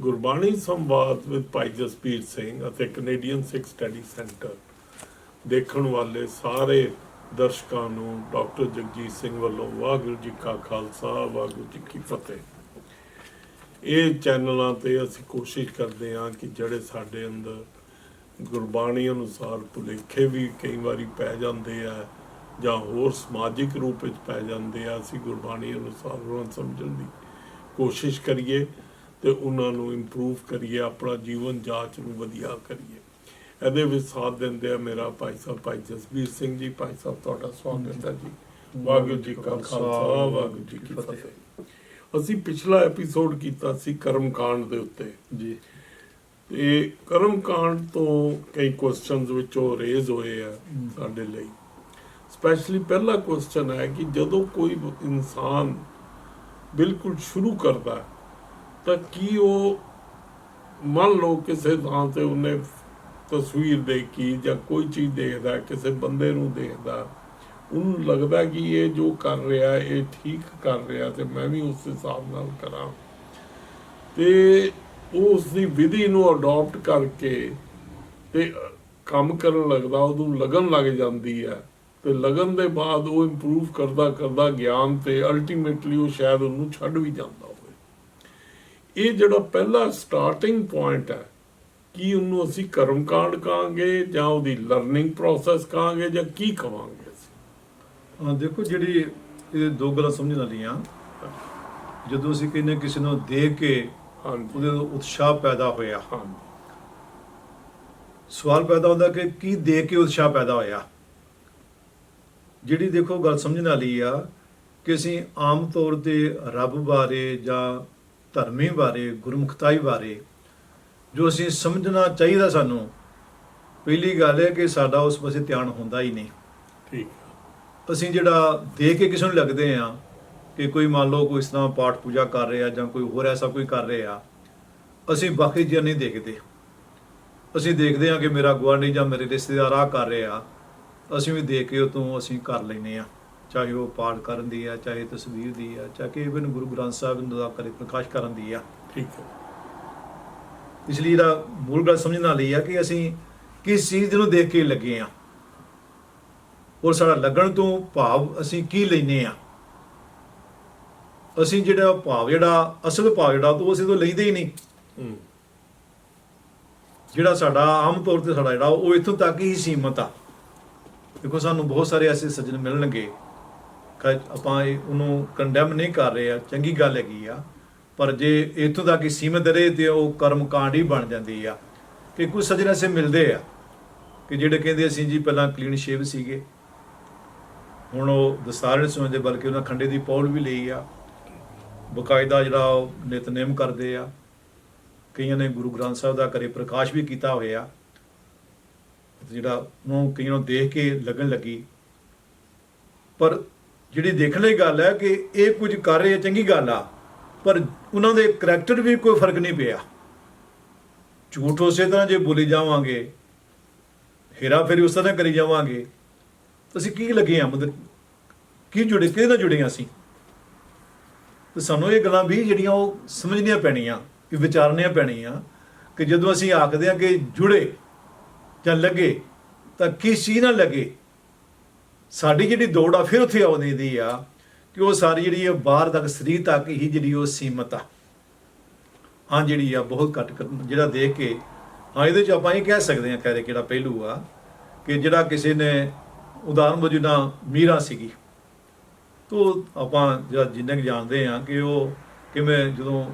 ਗੁਰਬਾਣੀ ਸੰਵਾਦ ਵਿਦ ਭਾਈ ਜਸਪੀਰ ਸਿੰਘ ਅਤੇ ਕੈਨੇਡੀਅਨ ਸਿੱਖ study centre ਦੇਖਣ ਵਾਲੇ ਸਾਰੇ ਦਰਸ਼ਕਾਂ ਨੂੰ ਡਾਕਟਰ ਜਗਜੀਤ ਸਿੰਘ ਵੱਲੋਂ ਵਾਹਿਗੁਰੂ ਜੀ ਕਾ ਖਾਲਸਾ, ਵਾਹਿਗੁਰੂ ਜੀ ਕੀ ਫਤਿਹ। ਇਹ ਚੈਨਲਾਂ ਤੇ ਅਸੀਂ ਕੋਸ਼ਿਸ਼ ਕਰਦੇ ਹਾਂ ਕਿ ਜਿਹੜੇ ਸਾਡੇ ਅੰਦਰ ਗੁਰਬਾਣੀ ਅਨੁਸਾਰ ਭੁਲੇਖੇ ਵੀ ਕਈ ਵਾਰੀ ਪੈ ਜਾਂਦੇ ਆ ਜਾਂ ਹੋਰ ਸਮਾਜਿਕ ਰੂਪ ਵਿੱਚ ਪੈ ਜਾਂਦੇ ਆ, ਅਸੀਂ ਗੁਰਬਾਣੀ ਅਨੁਸਾਰ ਉਹਨਾਂ ਸਮਝਣ ਦੀ ਕੋਸ਼ਿਸ਼ ਕਰੀਏ। ਤੇ ਉਹਨਾਂ ਨੂੰ ਇੰਪਰੂਵ ਕਰੀਏ ਆਪਣਾ ਜੀਵਨ ਜਾਂਚ ਨੂੰ ਵਧੀਆ ਕਰੀਏ। ਇਹਦੇ ਵਿੱਚ ਸਾਥ ਦਿੰਦੇ ਆ ਮੇਰਾ ਭਾਈ ਸਾਹਿਬ ਭਾਈ ਜਸਬੀਰ ਸਿੰਘ ਜੀ। ਭਾਈ ਸਾਹਿਬ ਤੁਹਾਡਾ ਸਵਾਗਤ ਹੈ ਜੀ। ਵਾਹਿਗੁਰੂ ਜੀ ਕਾ ਖਾਲਸਾ ਵਾਹਿਗੁਰੂ ਜੀ ਕੀ ਫਤਿਹ। ਅਸੀਂ ਪਿਛਲਾ ਐਪੀਸੋਡ ਕੀਤਾ ਸੀ ਕਰਮ ਕਾਂਡ ਦੇ ਉੱਤੇ। ਜੀ। ਤੇ ਕਰਮ ਕਾਂਡ ਤੋਂ ਕਈ ਕੁਐਸਚਨਸ ਵਿੱਚੋਂ ਰੇਜ਼ ਹੋਏ ਆ ਸਾਡੇ ਲਈ। ਸਪੈਸ਼ਲੀ ਪਹਿਲਾ ਕੁਐਸਚਨ ਹੈ ਕਿ ਜਦੋਂ ਕੋਈ ਇਨਸਾਨ ਬਿਲਕੁਲ ਸ਼ੁਰੂ ਕਰਦਾ ਹੈ, ਤਾਂ ਕੀ ਉਹ ਮੰਨ ਲਓ ਕਿਸੇ ਥਾਂ ਤੇ ਉਹਨੇ ਤਸਵੀਰ ਦੇਖੀ ਜਾਂ ਕੋਈ ਚੀਜ਼ ਦੇਖਦਾ, ਕਿਸੇ ਬੰਦੇ ਨੂੰ ਦੇਖਦਾ, ਉਹਨੂੰ ਲੱਗਦਾ ਕਿ ਇਹ ਜੋ ਕਰ ਰਿਹਾ, ਇਹ ਠੀਕ ਕਰ ਰਿਹਾ ਤੇ ਮੈਂ ਵੀ ਉਸ ਹਿਸਾਬ ਨਾਲ ਕਰਾਂ। ਤੇ ਉਹ ਉਸ ਦੀ ਵਿਧੀ ਨੂੰ ਅਡਾਪਟ ਕਰਕੇ ਤੇ ਕੰਮ ਕਰਨ ਲੱਗਦਾ, ਉਹਨੂੰ ਲਗਨ ਲੱਗ ਜਾਂਦੀ ਹੈ ਤੇ ਲਗਨ ਦੇ ਬਾਅਦ ਉਹ ਇੰਪਰੂਵ ਕਰਦਾ ਕਰਦਾ ਗਿਆਨ ਤੇ ਅਲਟੀਮੇਟਲੀ ਉਹ ਸ਼ਾਇਦ ਉਹਨੂੰ ਛੱਡ ਵੀ ਜਾਂਦਾ। ਇਹ ਜਿਹੜਾ ਪਹਿਲਾ ਸਟਾਰਟਿੰਗ ਪੁਆਇੰਟ ਹੈ ਕੀ ਉਹਨੂੰ ਅਸੀਂ ਕਰਮਕਾਂਡ ਕਹਾਂਗੇ ਜਾਂ ਉਹਦੀ ਲਰਨਿੰਗ ਪ੍ਰੋਸੈਸ ਕਹਾਂਗੇ ਜਾਂ ਕੀ ਕਹਾਂਗੇ ਅਸੀਂ? ਹਾਂ ਦੇਖੋ ਜਿਹੜੀ ਇਹ ਦੋ ਗੱਲਾਂ ਸਮਝਣ ਵਾਲੀਆਂ। ਜਦੋਂ ਅਸੀਂ ਕਹਿੰਦੇ ਹਾਂ ਕਿਸੇ ਨੂੰ ਦੇਖ ਕੇ ਉਹਦੇ ਉਤਸ਼ਾਹ ਪੈਦਾ ਹੋਇਆ। ਹਾਂਜੀ। ਸਵਾਲ ਪੈਦਾ ਹੁੰਦਾ ਕਿ ਕੀ ਦੇਖ ਕੇ ਉਤਸ਼ਾਹ ਪੈਦਾ ਹੋਇਆ? ਜਿਹੜੀ ਦੇਖੋ ਗੱਲ ਸਮਝਣ ਵਾਲੀ ਆ ਕਿ ਅਸੀਂ ਆਮ ਤੌਰ ਤੇ ਰੱਬ ਬਾਰੇ ਜਾਂ ਧਰਮੀ ਬਾਰੇ ਗੁਰਮੁਖਤਾਈ ਬਾਰੇ ਜੋ ਅਸੀਂ ਸਮਝਣਾ ਚਾਹੀਦਾ ਸਾਨੂੰ ਪਹਿਲੀ ਗੱਲ ਹੈ ਕਿ ਸਾਡਾ ਉਸ ਪਾਸੇ ਧਿਆਨ ਹੁੰਦਾ ਹੀ ਨਹੀਂ। ਠੀਕ ਅਸੀਂ ਜਿਹੜਾ ਦੇਖ ਕੇ ਕਿਸੇ ਨੂੰ ਲੱਗਦੇ ਆ ਕਿ ਕੋਈ ਮੰਨ ਲਓ ਕੋਈ ਇਸ ਤਰ੍ਹਾਂ ਪਾਠ ਪੂਜਾ ਕਰ ਰਿਹਾ ਜਾਂ ਕੋਈ ਹੋਰ ਐਸਾ ਕੋਈ ਕਰ ਰਿਹਾ ਅਸੀਂ ਬਾਕੀ ਚੀਜ਼ਾਂ ਨਹੀਂ ਦੇਖਦੇ। ਅਸੀਂ ਦੇਖਦੇ ਆ ਕਿ ਮੇਰਾ ਗੁਆਂਢੀ ਜਾਂ ਮੇਰੇ ਰਿਸ਼ਤੇਦਾਰ ਆ ਕਰ ਰਿਹਾ ਅਸੀਂ ਵੀ ਦੇਖ ਕੇ ਉਹ ਤੋਂ ਅਸੀਂ ਕਰ ਲੈਨੇ ਆ ਚਾਹੇ ਉਹ ਪਾਠ ਕਰਨ ਦੀ ਆ ਚਾਹੇ ਤਸਵੀਰ ਦੀ ਆ ਚਾਹੇ ਇਵਨ ਗੁਰੂ ਗ੍ਰੰਥ ਸਾਹਿਬ ਨੂੰ ਦਾ ਕਰੇ ਪ੍ਰਕਾਸ਼ ਕਰਨ ਦੀ ਆ। ਠੀਕ ਹੈ। ਇਸ ਲਈ ਜਿਹੜਾ ਮੂਲ ਗੱਲ ਸਮਝਣ ਵਾਲੀ ਆ ਕਿ ਅਸੀਂ ਕਿਸ ਚੀਜ਼ ਨੂੰ ਦੇਖ ਕੇ ਲੱਗੇ ਆ। ਔਰ ਸਾਡਾ ਲੱਗਣ ਤੋਂ ਭਾਵ ਅਸੀਂ ਕੀ ਲੈਨੇ ਆ। ਅਸੀਂ ਜਿਹੜਾ ਭਾਵ ਜਿਹੜਾ ਅਸਲ ਭਾਵ ਜਿਹੜਾ ਉਹ ਅਸੀਂ ਤੋਂ ਲੈਂਦੇ ਹੀ ਨਹੀਂ। ਜਿਹੜਾ ਸਾਡਾ ਆਮ ਤੌਰ ਤੇ ਸਾਡਾ ਜਿਹੜਾ ਉਹ ਇੱਥੋਂ ਤੱਕ ਹੀ ਸੀਮਤ ਆ। ਦੇਖੋ ਸਾਨੂੰ ਬਹੁਤ ਸਾਰੇ ਐਸੇ ਸੱਜਣ ਮਿਲਣਗੇ ਆਪਾਂ ਇਹ- ਉਹਨੂੰ ਕੰਡੈਮ ਨਹੀਂ ਕਰ ਰਹੇ ਆ, ਚੰਗੀ ਗੱਲ ਹੈਗੀ ਆ। ਪਰ ਜੇ ਇੱਥੋਂ ਤੱਕ ਹੀ ਸੀਮਤ ਰਹੇ ਤੇ ਉਹ ਕਰਮ ਕਾਂਡ ਹੀ ਬਣ ਜਾਂਦੀ ਆ। ਕਿ ਕੁਝ ਸੱਜਣ ਐਸੇ ਮਿਲਦੇ ਆ ਕਿ ਜਿਹੜੇ ਕਹਿੰਦੇ ਅਸੀਂ ਜੀ ਪਹਿਲਾਂ ਕਲੀਨ ਸ਼ੇਵ ਸੀਗੇ। ਹੁਣ ਉਹ ਦਸਤਾਰ ਨਹੀਂ ਸਮਝਦੇ ਬਲਕਿ ਉਹਨਾਂ ਖੰਡੇ ਦੀ ਪੌਲ ਵੀ ਲਈ ਆ। ਬਕਾਇਦਾ ਜਿਹੜਾ ਉਹ ਨਿਤਨੇਮ ਕਰਦੇ ਆ। ਕਈਆਂ ਨੇ ਗੁਰੂ ਗ੍ਰੰਥ ਸਾਹਿਬ ਦਾ ਕਰੇ ਪ੍ਰਕਾਸ਼ ਵੀ ਕੀਤਾ ਹੋਇਆ। ਜਿਹੜਾ ਉਹਨੂੰ ਕਈਆਂ ਨੂੰ ਦੇਖ ਕੇ ਲੱਗਣ ਲੱਗੀ। ਪਰ ਜਿਹੜੀ ਦੇਖਣ ਲਈ ਗੱਲ ਹੈ ਕਿ ਇਹ ਕੁਝ ਕਰ ਰਹੇ ਆ, ਚੰਗੀ ਗੱਲ ਆ, ਪਰ ਉਹਨਾਂ ਦੇ ਕਰੈਕਟਰ ਵੀ ਕੋਈ ਫ਼ਰਕ ਨਹੀਂ ਪਿਆ। ਝੂਠ ਉਸੇ ਤਰ੍ਹਾਂ ਜੇ ਬੋਲੀ ਜਾਵਾਂਗੇ, ਹੇਰਾ ਫੇਰੀ ਉਸ ਤਰ੍ਹਾਂ ਕਰੀ ਜਾਵਾਂਗੇ ਅਸੀਂ ਕੀ ਲੱਗੇ ਆ? ਮਤਲਬ ਕੀ ਜੁੜੇ, ਕਿਹਦੇ ਨਾਲ ਜੁੜੇ ਹਾਂ ਅਸੀਂ? ਤੇ ਸਾਨੂੰ ਇਹ ਗੱਲਾਂ ਵੀ ਜਿਹੜੀਆਂ ਉਹ ਸਮਝਣੀਆਂ ਪੈਣੀਆਂ ਕਿ ਵਿਚਾਰਨੀਆਂ ਪੈਣੀਆਂ, ਕਿ ਜਦੋਂ ਅਸੀਂ ਆਖਦੇ ਹਾਂ ਕਿ ਜੁੜੇ ਜਾਂ ਲੱਗੇ, ਤਾਂ ਕਿਸ ਚੀਜ਼ ਨਾਲ ਲੱਗੇ? ਸਾਡੀ ਜਿਹੜੀ ਦੌੜ ਆ, ਫਿਰ ਉੱਥੇ ਆਉਂਦੀ ਦੀ ਆ ਕਿ ਉਹ ਸਾਰੀ ਜਿਹੜੀ ਆ ਬਾਹਰ ਤੱਕ, ਸਰੀਰ ਤੱਕ ਹੀ ਜਿਹੜੀ ਉਹ ਸੀਮਤ ਆ। ਹਾਂ, ਜਿਹੜੀ ਆ ਬਹੁਤ ਘੱਟ ਕਰ- ਜਿਹੜਾ ਦੇਖ ਕੇ, ਹਾਂ, ਇਹਦੇ ਚ ਆਪਾਂ ਇਹ ਕਹਿ ਸਕਦੇ ਹਾਂ ਕਹਰੇ ਕਿਹੜਾ ਪਹਿਲੂ ਆ ਕਿ ਜਿਹੜਾ ਕਿਸੇ ਨੇ ਉਦਾਹਰਨ ਵਜੋਂ ਨਾ ਮੀਰਾ ਸੀਗੀ। ਤੋ ਆਪਾਂ ਜਿਹੜਾ ਜਿੰਨਾ ਕੁ ਜਾਣਦੇ ਆ ਕਿ ਉਹ ਕਿਵੇਂ ਜਦੋਂ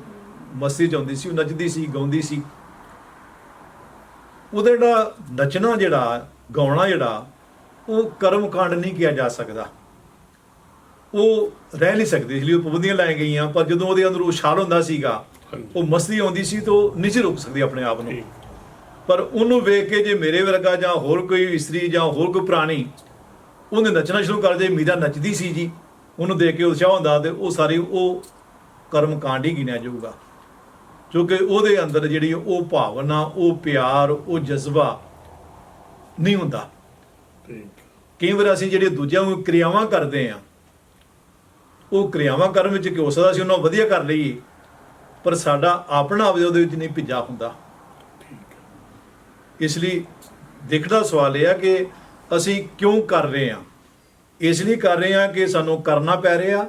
ਮਸਤੀ ਚ ਆਉਂਦੀ ਸੀ, ਉਹ ਨੱਚਦੀ ਸੀ, ਗਾਉਂਦੀ ਸੀ। ਉਹਦਾ ਜਿਹੜਾ ਨੱਚਣਾ ਜਿਹੜਾ, ਗਾਉਣਾ ਜਿਹੜਾ ਉਹ ਕਰਮ ਕਾਂਡ ਨਹੀਂ ਕਿਹਾ ਜਾ ਸਕਦਾ। ਉਹ ਰਹਿ ਨਹੀਂ ਸਕਦੀ ਇਸ ਲਈ ਉਹ ਪਾਬੰਦੀਆਂ ਲਾਈਆਂ ਗਈਆਂ ਪਰ ਜਦੋਂ ਉਹਦੇ ਅੰਦਰ ਉਛਾਲ ਹੁੰਦਾ ਸੀਗਾ ਉਹ ਮਸਤੀ ਆਉਂਦੀ ਸੀ ਤਾਂ ਉਹ ਨਹੀਂ ਰੋਕ ਸਕਦੀ ਆਪਣੇ ਆਪ ਨੂੰ। ਪਰ ਉਹਨੂੰ ਵੇਖ ਕੇ ਜੇ ਮੇਰੇ ਵਰਗਾ ਜਾਂ ਹੋਰ ਕੋਈ ਇਸਤਰੀ ਜਾਂ ਹੋਰ ਕੋਈ ਪ੍ਰਾਣੀ ਉਹਨੇ ਨੱਚਣਾ ਸ਼ੁਰੂ ਕਰ ਦੇ ਮੀਰਾ ਨੱਚਦੀ ਸੀ ਜੀ। ਉਹਨੂੰ ਦੇਖ ਕੇ ਉਤਸ਼ਾਹ ਹੁੰਦਾ ਤੇ ਉਹ ਸਾਰੀ ਉਹ ਕਰਮ ਕਾਂਡ ਹੀ ਗਿਣਿਆ ਜਾਊਗਾ। ਕਿਉਂਕਿ ਉਹਦੇ ਅੰਦਰ ਜਿਹੜੀ ਉਹ ਭਾਵਨਾ ਉਹ ਪਿਆਰ ਉਹ ਜਜ਼ਬਾ ਨਹੀਂ ਹੁੰਦਾ। ਕਈ ਵਾਰ ਅਸੀਂ ਜਿਹੜੇ ਦੂਜਿਆਂ ਨੂੰ ਕਿਰਿਆਵਾਂ ਕਰਦੇ ਆ ਉਹ ਕਿਰਿਆਵਾਂ ਕਰਨ ਵਿੱਚ ਕਿ ਹੋ ਸਕਦਾ ਸੀ ਉਹਨਾਂ ਵਧੀਆ ਕਰ ਲਈਏ, ਪਰ ਸਾਡਾ ਆਪਣਾ ਆਪਦੇ ਉਹਦੇ ਵਿੱਚ ਨਹੀਂ ਭਿੱਜਾ ਹੁੰਦਾ। ਇਸ ਲਈ ਦੇਖਦਾ ਸਵਾਲ ਇਹ ਆ ਕਿ ਅਸੀਂ ਕਿਉਂ ਕਰ ਰਹੇ ਹਾਂ? ਇਸ ਲਈ ਕਰ ਰਹੇ ਹਾਂ ਕਿ ਸਾਨੂੰ ਕਰਨਾ ਪੈ ਰਿਹਾ,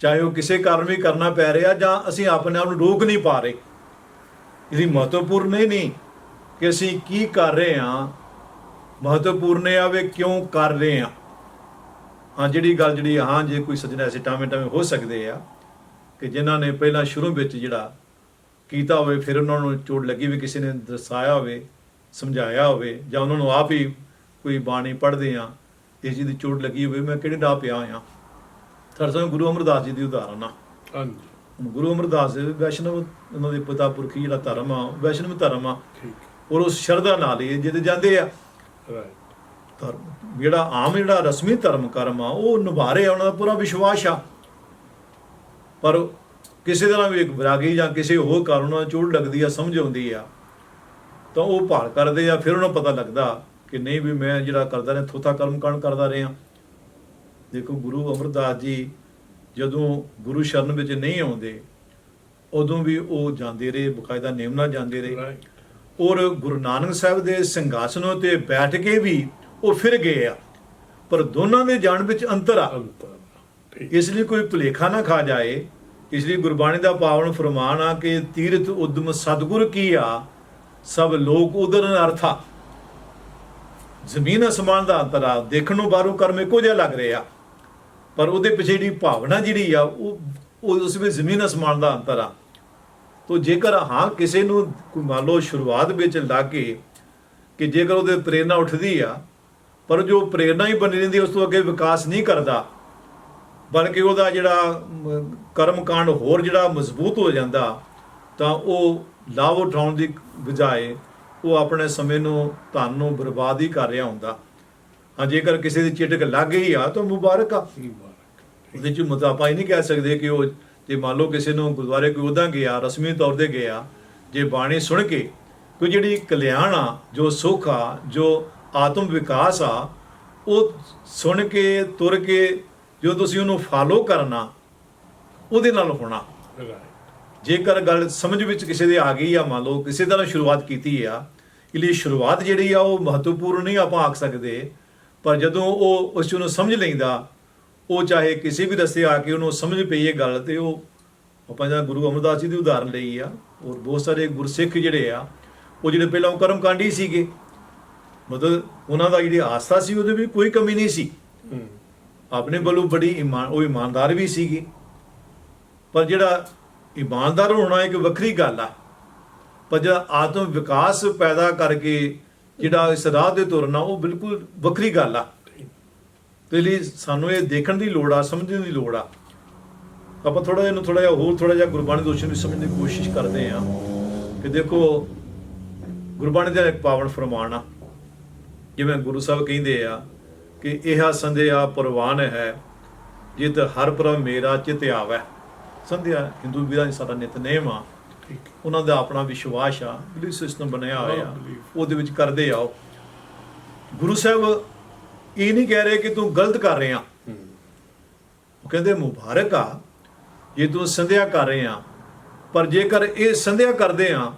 ਚਾਹੇ ਉਹ ਕਿਸੇ ਕਾਰਨ ਵੀ ਕਰਨਾ ਪੈ ਰਿਹਾ ਜਾਂ ਅਸੀਂ ਆਪਣੇ ਆਪ ਨੂੰ ਰੋਕ ਨਹੀਂ ਪਾ ਰਹੇ। ਇਹਦੀ ਮਹੱਤਵਪੂਰਨ ਇਹ ਨਹੀਂ ਕਿ ਅਸੀਂ ਕੀ ਕਰ ਰਹੇ ਹਾਂ ਮਹੱਤਵਪੂਰਨ ਇਹ ਆ ਵੀ ਕਿਉਂ ਕਰ ਰਹੇ ਹਾਂ ਹਾਂ ਜਿਹੜੀ ਗੱਲ ਜਿਹੜੀ ਹਾਂ ਜੇ ਕੋਈ ਸੱਜਣ ਐਸੇ ਟਾਵੇਂ ਟਾਵੇਂ ਹੋ ਸਕਦੇ ਆ ਕਿ ਜਿਨ੍ਹਾਂ ਨੇ ਪਹਿਲਾਂ ਸ਼ੁਰੂ ਵਿੱਚ ਜਿਹੜਾ ਕੀਤਾ ਹੋਵੇ ਫਿਰ ਉਹਨਾਂ ਨੂੰ ਚੋਟ ਲੱਗੀ ਵੀ ਕਿਸੇ ਨੇ ਦਰਸਾਇਆ ਹੋਵੇ ਸਮਝਾਇਆ ਹੋਵੇ ਜਾਂ ਉਹਨਾਂ ਨੂੰ ਆਪ ਹੀ ਕੋਈ ਬਾਣੀ ਪੜ੍ਹਦੇ ਆ ਇਸ ਚੀਜ਼ ਦੀ ਚੋਟ ਲੱਗੀ ਹੋਵੇ ਮੈਂ ਕਿਹੜੇ ਡਾਹ ਪਿਆ ਆ ਤਰਸੋਂ ਗੁਰੂ ਅਮਰਦਾਸ ਜੀ ਦੀ ਉਦਾਹਰਨ ਆ। ਹਾਂਜੀ। ਗੁਰੂ ਅਮਰਦਾਸ ਜੀ ਵੈਸ਼ਨਵ ਉਹਨਾਂ ਦੇ ਪਿਤਾ ਪੁਰਖੀ ਜਿਹੜਾ ਧਰਮ ਆ ਵੈਸ਼ਨਵ ਧਰਮ ਆ ਠੀਕ। ਔਰ ਉਸ ਸ਼ਰਧਾ ਨਾਲ ਹੀ ਜਿਹਦੇ ਜਾਂਦੇ ਆ। ਰਾਈਟ ਧਰਮ ਜਿਹੜਾ ਆਮ ਜਿਹੜਾ ਰਸਮੀ ਧਰਮ ਕਰਮ ਆ ਉਹ ਨਿਭਾ ਰਹੇ ਆ ਉਹਨਾਂ ਦਾ ਪੂਰਾ ਵਿਸ਼ਵਾਸ ਆ। ਪਰ ਕਿਸੇ ਤਰ੍ਹਾਂ ਵੀ ਇੱਕ ਵਿਰਾਗੀ ਜਾਂ ਕਿਸੇ ਹੋਰ ਕਾਰਨ ਉਹਨਾਂ ਨੂੰ ਚੋਟ ਲੱਗਦੀ ਆ ਸਮਝ ਆਉਂਦੀ ਆ ਤਾਂ ਉਹ ਭਾਲ ਕਰਦੇ ਆ ਫਿਰ ਉਹਨਾਂ ਨੂੰ ਪਤਾ ਲੱਗਦਾ ਕਿ ਨਹੀਂ ਵੀ ਮੈਂ ਜਿਹੜਾ ਕਰਦਾ ਰਿਹਾ ਥੋਥਾ ਕਰਮ ਕਾਂਡ ਕਰਦਾ ਰਿਹਾ। ਦੇਖੋ ਗੁਰੂ ਅਮਰਦਾਸ ਜੀ ਜਦੋਂ ਗੁਰੂ ਸ਼ਰਨ ਵਿੱਚ ਨਹੀਂ ਆਉਂਦੇ ਉਦੋਂ ਵੀ ਉਹ ਜਾਂਦੇ ਰਹੇ ਬਕਾਇਦਾ ਨੇਮ ਨਾਲ ਜਾਂਦੇ ਰਹੇ। ਔਰ ਗੁਰੂ ਨਾਨਕ ਸਾਹਿਬ ਦੇ ਸਿੰਘਾਸਨ ਉਤੇ ਬੈਠ ਕੇ ਵੀ ਉਹ ਫਿਰ ਗਏ ਆ। ਪਰ ਦੋਨਾਂ ਦੇ ਜਾਣ ਵਿੱਚ ਅੰਤਰ ਆ। ਇਸ ਲਈ ਕੋਈ ਭੁਲੇਖਾ ਨਾ ਖਾ ਜਾਏ। ਇਸ ਲਈ ਗੁਰਬਾਣੀ ਦਾ ਪਾਵਨ ਫਰਮਾਨ ਆ ਕਿ ਤੀਰਥ ਉਦਮ ਸਤਿਗੁਰ ਕੀ ਆ ਸਭ ਲੋਕ ਉਦਰਨ ਅਰਥਾ ਜ਼ਮੀਨ ਅਸਮਾਨ ਦਾ ਅੰਤਰ ਆ ਦੇਖਣ ਨੂੰ ਬਾਹਰੋਂ ਕਰਮ ਇੱਕੋ ਜਿਹਾ ਲੱਗ ਰਿਹਾ। ਪਰ ਉਹਦੇ ਪਿੱਛੇ ਜਿਹੜੀ ਭਾਵਨਾ ਜਿਹੜੀ ਆ ਉਹ ਉਸ ਵਿੱਚ ਜ਼ਮੀਨ ਅਸਮਾਨ ਦਾ ਅੰਤਰ ਆ। ਤੋ ਜੇਕਰ ਹਾਂ ਕਿਸੇ ਨੂੰ ਕੋਈ ਮੰਨ ਲਓ ਸ਼ੁਰੂਆਤ ਵਿੱਚ ਲਾ ਕੇ ਕਿ ਜੇਕਰ ਉਹਦੇ ਪ੍ਰੇਰਣਾ ਉੱਠਦੀ ਆ ਪਰ ਜੋ ਪ੍ਰੇਰਣਾ ਹੀ ਬਣੀ ਰਹਿੰਦੀ ਉਸ ਤੋਂ ਅੱਗੇ ਵਿਕਾਸ ਨਹੀਂ ਕਰਦਾ ਬਲਕਿ ਉਹਦਾ ਜਿਹੜਾ ਕਰਮ ਕਾਂਡ ਹੋਰ ਜਿਹੜਾ ਮਜ਼ਬੂਤ ਹੋ ਜਾਂਦਾ ਤਾਂ ਉਹ ਲਾਭ ਉਠਾਉਣ ਦੀ ਬਜਾਏ ਉਹ ਆਪਣੇ ਸਮੇਂ ਨੂੰ ਧਨ ਨੂੰ ਬਰਬਾਦ ਹੀ ਕਰ ਰਿਹਾ ਹੁੰਦਾ। ਹਾਂ ਜੇਕਰ ਕਿਸੇ ਦੀ ਚਿਟਕ ਲੱਗ ਗਈ ਆ ਤਾਂ ਮੁਬਾਰਕ ਆ। ਮੁਬਾਰਕ। ਉਹਦੇ ਚ ਮਤਲਬ ਆਪਾਂ ਇਹ ਨਹੀਂ ਕਹਿ ਸਕਦੇ ਕਿ ਉਹ ਜੇ ਮੰਨ ਲਓ ਕਿਸੇ ਨੂੰ ਗੁਰਦੁਆਰੇ ਕੋਈ ਉਹਦਾ ਗਿਆ, ਰਸਮੀ ਤੌਰ ਤੇ ਗਿਆ, ਜੇ ਬਾਣੀ ਸੁਣ ਕੇ ਕੋਈ ਜਿਹੜੀ ਕਲਿਆਣ ਆ, ਜੋ ਸੁੱਖ ਆ, ਜੋ ਆਤਮ ਵਿਕਾਸ ਆ, ਉਹ ਸੁਣ ਕੇ, ਤੁਰ ਕੇ ਜੋ ਤੁਸੀਂ ਉਹਨੂੰ ਫਾਲੋ ਕਰਨਾ, ਉਹਦੇ ਨਾਲ ਹੋਣਾ। ਜੇਕਰ ਗੱਲ ਸਮਝ ਵਿੱਚ ਕਿਸੇ ਦੇ ਆ ਗਈ ਆ, ਮੰਨ ਲਓ ਕਿਸੇ ਤਰ੍ਹਾਂ ਸ਼ੁਰੂਆਤ ਕੀਤੀ ਆ ਇਹ ਲਈ ਸ਼ੁਰੂਆਤ ਜਿਹੜੀ ਆ, ਉਹ ਮਹੱਤਵਪੂਰਨ ਨਹੀਂ ਆਪਾਂ ਆਖ ਸਕਦੇ, ਪਰ ਜਦੋਂ ਉਹ ਉਸ ਨੂੰ ਸਮਝ ਲੈਂਦਾ ਉਹ ਚਾਹੇ ਕਿਸੇ ਵੀ ਰਸਤੇ ਆ ਕੇ ਉਹਨੂੰ ਸਮਝ ਪਈ ਇਹ ਗੱਲ ਤੇ ਉਹ ਆਪਾਂ ਜਾਂ ਗੁਰੂ ਅਮਰਦਾਸ ਜੀ ਦੀ ਉਦਾਹਰਨ ਲਈ ਆ ਔਰ ਬਹੁਤ ਸਾਰੇ ਗੁਰਸਿੱਖ ਜਿਹੜੇ ਆ ਉਹ ਜਿਹੜੇ ਪਹਿਲਾਂ ਕਰਮ ਕਾਂਡੀ ਸੀਗੇ। ਮਤਲਬ ਉਹਨਾਂ ਦਾ ਜਿਹੜੀ ਆਸਥਾ ਸੀ ਉਹਦੇ ਵਿੱਚ ਕੋਈ ਕਮੀ ਨਹੀਂ ਸੀ। ਆਪਣੇ ਵੱਲੋਂ ਬੜੀ ਇਮਾਨ ਉਹ ਇਮਾਨਦਾਰ ਵੀ ਸੀਗੀ। ਪਰ ਜਿਹੜਾ ਇਮਾਨਦਾਰ ਹੋਣਾ ਇੱਕ ਵੱਖਰੀ ਗੱਲ ਆ। ਪਰ ਜਿਹੜਾ ਆਤਮ ਵਿਕਾਸ ਪੈਦਾ ਕਰਕੇ ਜਿਹੜਾ ਇਸ ਰਾਹ ਤੇ ਤੁਰਨਾ ਉਹ ਬਿਲਕੁਲ ਵੱਖਰੀ ਗੱਲ ਆ। ਤੇ ਲਈ ਸਾਨੂੰ ਇਹ ਦੇਖਣ ਦੀ ਲੋੜ ਆ ਸਮਝਣ ਦੀ ਲੋੜ ਆ। ਆਪਾਂ ਥੋੜਾ ਜਿਹਾ ਥੋੜਾ ਜਿਹਾ ਹੋਰ ਥੋੜਾ ਜਿਹਾ ਗੁਰਬਾਣੀ ਦੋਸ਼ਾਂ ਨੂੰ ਸਮਝਣ ਦੀ ਕੋਸ਼ਿਸ਼ ਕਰਦੇ ਆ ਕਿ ਦੇਖੋ ਗੁਰਬਾਣੀ ਦਾ ਇੱਕ ਪਾਵਨ ਫਰਮਾਨ ਆ। ਜਿਵੇਂ ਗੁਰੂ ਸਾਹਿਬ ਕਹਿੰਦੇ ਆ ਕਿ ਇਹ ਸੰਧਿਆ ਪ੍ਰਵਾਨ ਹੈ ਜਿਤ ਹਰ ਪ੍ਰਭ ਮੇਰਾ ਚਿਤ ਆਵੈ। ਸੰਧਿਆ ਹਿੰਦੂ ਵੀਰਾਂ ਦੀ ਸਾਡਾ ਨਿਤਨੇਮ ਆ। ਉਹਨਾਂ ਦਾ ਆਪਣਾ ਵਿਸ਼ਵਾਸ ਆ ਬਿਲੀਫ ਸਿਸਟਮ ਬਣਿਆ ਹੋਇਆ। ਉਹਦੇ ਵਿੱਚ ਕਰਦੇ ਆਓ। ਗੁਰੂ ਸਾਹਿਬ ਇਹ ਨਹੀਂ ਕਹਿ ਰਹੇ ਕਿ ਤੂੰ ਗਲਤ ਕਰ ਰਿਹਾ? ਹੂੰ ਉਹ ਕਹਿੰਦੇ, ਮੁਬਾਰਕ ਆ ਜੇ ਤੂੰ ਸੰਧਿਆ ਕਰ ਰਹੇ ਆ। ਪਰ ਜੇਕਰ ਇਹ ਸੰਧਿਆ ਕਰਦੇ ਆ,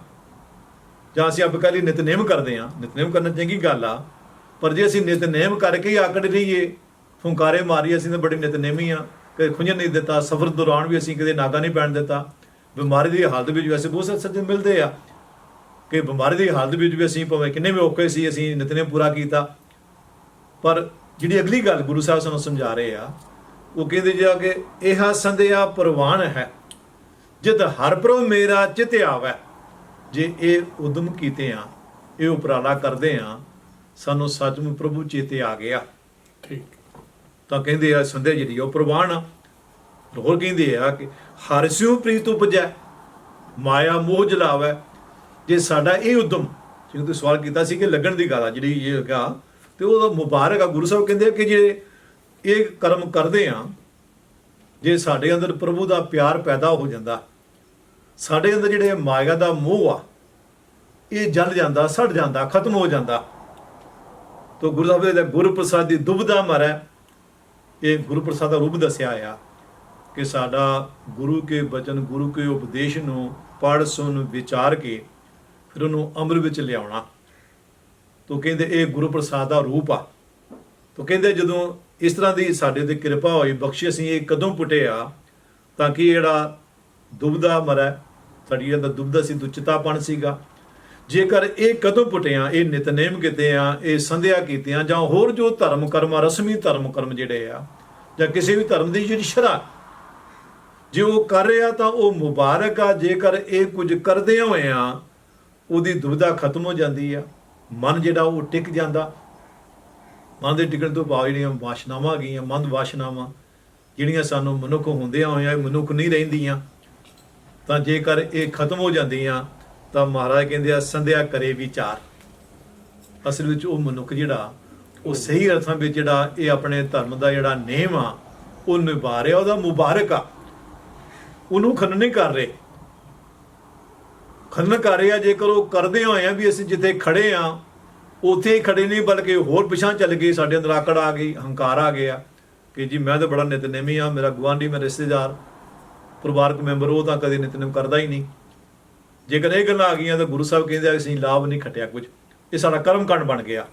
ਜਾਂ ਅਸੀਂ ਆਪ ਨਿਤਨੇਮ ਕਰਦੇ ਆ, ਨਿਤਨੇਮ ਕਰਨਾ ਚੰਗੀ ਗੱਲ ਆ, ਪਰ ਜੇ ਅਸੀਂ ਨਿਤਨੇਮ ਕਰਕੇ ਹੀ ਆਕੜ ਰਹੀਏ, ਫੁੰਕਾਰੇ ਮਾਰੀ ਅਸੀਂ ਤਾਂ ਬੜੇ ਨਿਤਨੇਮੀ ਆ। ਕਦੇ ਖੁੰਝਣ ਨਹੀਂ ਦਿੱਤਾ, ਸਫ਼ਰ ਦੌਰਾਨ ਵੀ ਅਸੀਂ ਕਦੇ ਨਾਗਾ ਨਹੀਂ ਪੈਣ ਦਿੱਤਾ। ਬਿਮਾਰੀ ਦੀ ਹਾਲਤ ਵਿੱਚ ਵੈਸੇ ਬਹੁਤ ਸਾਰੇ ਸੱਜਣ ਮਿਲਦੇ ਆ ਕਿ ਬਿਮਾਰੀ ਦੀ ਹਾਲਤ ਵਿੱਚ ਵੀ ਅਸੀਂ ਭਾਵੇਂ ਕਿੰਨੇ ਵੀ ਔਖੇ ਸੀ, ਅਸੀਂ ਨਿਤਨੇਮ ਪੂਰਾ ਕੀਤਾ। ਪਰ ਜਿਹੜੀ ਅਗਲੀ ਗੱਲ ਗੁਰੂ ਸਾਹਿਬ ਸਾਨੂੰ ਸਮਝਾ ਰਹੇ ਆ ਉਹ ਕਹਿੰਦੇ ਜਾ ਕਿ ਇਹ ਸੰਧਿਆ ਪ੍ਰਵਾਨ ਹੈ ਜਦ ਹਰ ਪ੍ਰਭ ਮੇਰਾ ਚਿਤ ਆਵੈ। ਜੇ ਇਹ ਉਦਮ ਕੀਤੇ ਆ ਇਹ ਉਪਰਾਲਾ ਕਰਦੇ ਆ ਸਾਨੂੰ ਸੱਚਮੁੱਚ ਪ੍ਰਭੂ ਚੇਤੇ ਆ ਗਿਆ। ਠੀਕ। ਤਾਂ ਕਹਿੰਦੇ ਆ ਸੰਧਿਆ ਜਿਹੜੀ ਉਹ ਪ੍ਰਵਾਨ ਆ। ਹੋਰ ਕਹਿੰਦੇ ਆ ਕਿ ਹਰ ਸਿਉ ਪ੍ਰੀਤ ਉਪਜੈ ਮਾਇਆ ਮੋਹ ਜਲਾਵੈ। ਜੇ ਸਾਡਾ ਇਹ ਉਦਮ ਜਿਵੇਂ ਤੁਸੀਂ ਸਵਾਲ ਕੀਤਾ ਸੀ ਕਿ ਲੱਗਣ ਦੀ ਗੱਲ ਆ ਜਿਹੜੀ ਇਹ ਹੈਗਾ ਤੇ ਉਹਦਾ ਮੁਬਾਰਕ ਆ, ਗੁਰੂ ਸਾਹਿਬ ਕਹਿੰਦੇ ਆ ਕਿ ਜੇ ਇਹ ਕਰਮ ਕਰਦੇ ਆ, ਜੇ ਸਾਡੇ ਅੰਦਰ ਪ੍ਰਭੂ ਦਾ ਪਿਆਰ ਪੈਦਾ ਹੋ ਜਾਂਦਾ, ਸਾਡੇ ਅੰਦਰ ਜਿਹੜੇ ਮਾਇਆ ਦਾ ਮੋਹ ਆ, ਇਹ ਜਲ ਜਾਂਦਾ, ਸੜ ਜਾਂਦਾ, ਖਤਮ ਹੋ ਜਾਂਦਾ। ਤੋ ਗੁਰੂ ਸਾਹਿਬ ਦਾ ਗੁਰੂ ਪ੍ਰਸਾਦ ਦੀ ਦੁਬਦਾ ਮਰੈ, ਇਹ ਗੁਰਪ੍ਰਸਾਦ ਦਾ ਰੂਪ ਦੱਸਿਆ ਆ ਕਿ ਸਾਡਾ ਗੁਰੂ ਕੇ ਬਚਨ, ਗੁਰੂ ਕੇ ਉਪਦੇਸ਼ ਨੂੰ ਪੜ੍ਹ, ਸੁਣ, ਵਿਚਾਰ ਕੇ ਫਿਰ ਉਹਨੂੰ ਅਮਰ ਵਿੱਚ ਲਿਆਉਣਾ। ਤੋ ਕਹਿੰਦੇ ਇਹ ਗੁਰੂ ਪ੍ਰਸਾਦ ਦਾ ਰੂਪ ਆ। ਤੋ ਕਹਿੰਦੇ ਜਦੋਂ ਇਸ ਤਰ੍ਹਾਂ ਦੀ ਸਾਡੇ ਤੇ ਕਿਰਪਾ ਹੋਈ ਬਖਸ਼ਿਸ਼ ਅਸੀਂ ਇਹ ਕਦੋਂ ਪੁੱਟਿਆ ਤਾਂ ਕਿ ਜਿਹੜਾ ਦੁਬਦਾ ਮਰੈ ਸਾਡੀ ਜਿਹੜਾ ਦੁਬਦਾ ਸੀ ਦੁਚਿਤਾਪਣ ਸੀਗਾ। ਜੇਕਰ ਇਹ ਕਦੋਂ ਪੁੱਟਿਆ ਇਹ ਨਿਤਨੇਮ ਕੀਤੇ ਆ ਇਹ ਸੰਧਿਆ ਕੀਤੇ ਆ ਜਾਂ ਹੋਰ ਜੋ ਧਰਮ ਕਰਮ ਆ, ਰਸਮੀ ਧਰਮ ਕਰਮ ਜਿਹੜੇ ਆ ਜਾਂ ਕਿਸੇ ਵੀ ਧਰਮ ਦੀ ਜਿਹੜੀ ਸ਼ਰਾ ਜੇ ਉਹ ਕਰ ਰਿਹਾ ਤਾਂ ਉਹ ਮੁਬਾਰਕ ਆ ਜੇਕਰ ਇਹ ਕੁਝ ਕਰਦੇ ਹੋਏ ਆ ਉਹਦੀ ਦੁਬਿਧਾ ਖਤਮ ਹੋ ਜਾਂਦੀ ਆ। ਮਨ ਜਿਹੜਾ ਉਹ ਟਿਕ ਜਾਂਦਾ। ਮਨ ਦੇ ਟਿਕਣ ਤੋਂ ਬਾਅਦ ਜਿਹੜੀਆਂ ਵਾਸ਼ਨਾਵਾਂ ਗਈਆਂ, ਮੰਦ ਵਾਸ਼ਨਾਵਾਂ, ਜਿਹੜੀਆਂ ਸਾਨੂੰ ਮਨੁੱਖ ਹੁੰਦਿਆਂ ਹੋਇਆਂ ਮਨੁੱਖ ਨਹੀਂ ਰਹਿੰਦੀਆਂ, ਤਾਂ ਜੇਕਰ ਇਹ ਖਤਮ ਹੋ ਜਾਂਦੀਆਂ, ਤਾਂ ਮਹਾਰਾਜ ਕਹਿੰਦੇ ਆ, ਸੰਧਿਆ ਕਰੇ ਵਿਚਾਰ। ਅਸਲ ਵਿੱਚ ਉਹ ਮਨੁੱਖ ਜਿਹੜਾ, ਉਹ ਸਹੀ ਅਰਥਾਂ ਵਿੱਚ ਜਿਹੜਾ ਇਹ ਆਪਣੇ ਧਰਮ ਦਾ ਜਿਹੜਾ ਨੇਮ ਆ, ਉਹ ਨਿਭਾ ਰਿਹਾ ਉਹਦਾ ਮੁਬਾਰਕ ਆ। ਉਹਨੂੰ ਖੰਡ ਨਹੀਂ ਕਰ ਰਹੇ। ਖੰਡ ਕਰ ਰਹੇ ਜੇਕਰ ਉਹ ਕਰਦੇ ਹੋਏ ਆ ਵੀ ਅਸੀਂ ਜਿੱਥੇ ਖੜੇ ਆ ਉੱਥੇ ਹੀ ਖੜੇ ਨਹੀਂ ਬਲਕਿ ਹੋਰ ਪਿਛਾਂ ਚੱਲ ਗਏ ਸਾਡੇ ਅੰਦਰ ਆਕੜ ਆ ਗਈ ਹੰਕਾਰ ਆ ਗਿਆ। ਕਿ ਜੀ ਮੈਂ ਤਾਂ ਬੜਾ ਨਿਤਨੇਮੀ ਆ ਮੇਰਾ ਗਵਾਂਢੀ ਮੇਰਾ ਰਿਸ਼ਤੇਦਾਰ ਪਰਿਵਾਰਕ ਮੈਂਬਰ ਉਹ ਤਾਂ ਕਦੇ ਨਿਤਨੇਮ ਕਰਦਾ ਹੀ ਨਹੀਂ। ਜੇਕਰ ਇਹ ਗੱਲਾਂ ਆ ਗਈਆਂ ਤਾਂ ਗੁਰੂ ਸਾਹਿਬ ਕਹਿੰਦੇ ਆ ਅਸੀਂ ਲਾਭ ਨਹੀਂ ਖਟਿਆ ਕੁਝ। ਇਹ ਸਾਡਾ ਕਰਮ ਕਾਂਡ ਬਣ ਗਿਆ।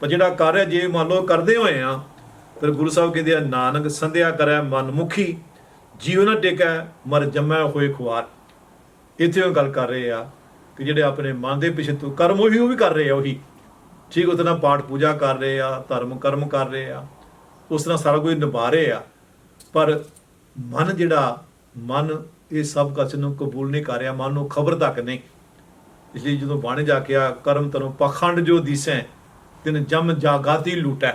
ਪਰ ਜਿਹੜਾ ਕਾਰਜ ਜੇ ਮੰਨ ਲਓ ਕਰਦੇ ਹੋਏ ਆ ਫਿਰ ਗੁਰੂ ਸਾਹਿਬ ਕਹਿੰਦੇ ਆ ਨਾਨਕ ਸੰਧਿਆ ਕਰੈ ਮਨ ਮੁਖੀ ਜੀਵਨ ਟਿਕੈ ਮਰ ਜੰਮੈ ਹੋਏ ਖੁਆਰ। ਇੱਥੇ ਉਹ ਗੱਲ ਕਰ ਰਹੇ ਆ ਕਿ ਜਿਹੜੇ ਆਪਣੇ ਮਨ ਦੇ ਪਿਛੇ ਤੋਂ ਕਰਮ ਉਹੀ ਉਹ ਵੀ ਕਰ ਰਹੇ ਆ ਉਹੀ। ਠੀਕ ਉਸ ਤਰ੍ਹਾਂ ਪਾਠ ਪੂਜਾ ਕਰ ਰਹੇ ਆ ਧਰਮ ਕਰਮ ਕਰ ਰਹੇ ਆ ਉਸ ਤਰ੍ਹਾਂ ਸਾਰਾ ਕੁਝ ਨਿਭਾ ਰਹੇ ਆ। ਪਰ ਮਨ ਜਿਹੜਾ ਮਨ ਇਹ ਸਭ ਕੁਝ ਨੂੰ ਕਬੂਲ ਨਹੀਂ ਕਰ ਰਿਹਾ ਮਨ ਨੂੰ ਖਬਰ ਤੱਕ ਨਹੀਂ। ਇਸ ਲਈ ਜਦੋਂ ਬਾਣੇ ਜਾ ਕੇ ਆ ਕਰਮ ਤਰੋਂ ਪਖੰਡ ਜੋ ਦਿਸੈ ਤਿਨ ਜਮ ਜਾਗਾਤੀ ਲੂਟੈ।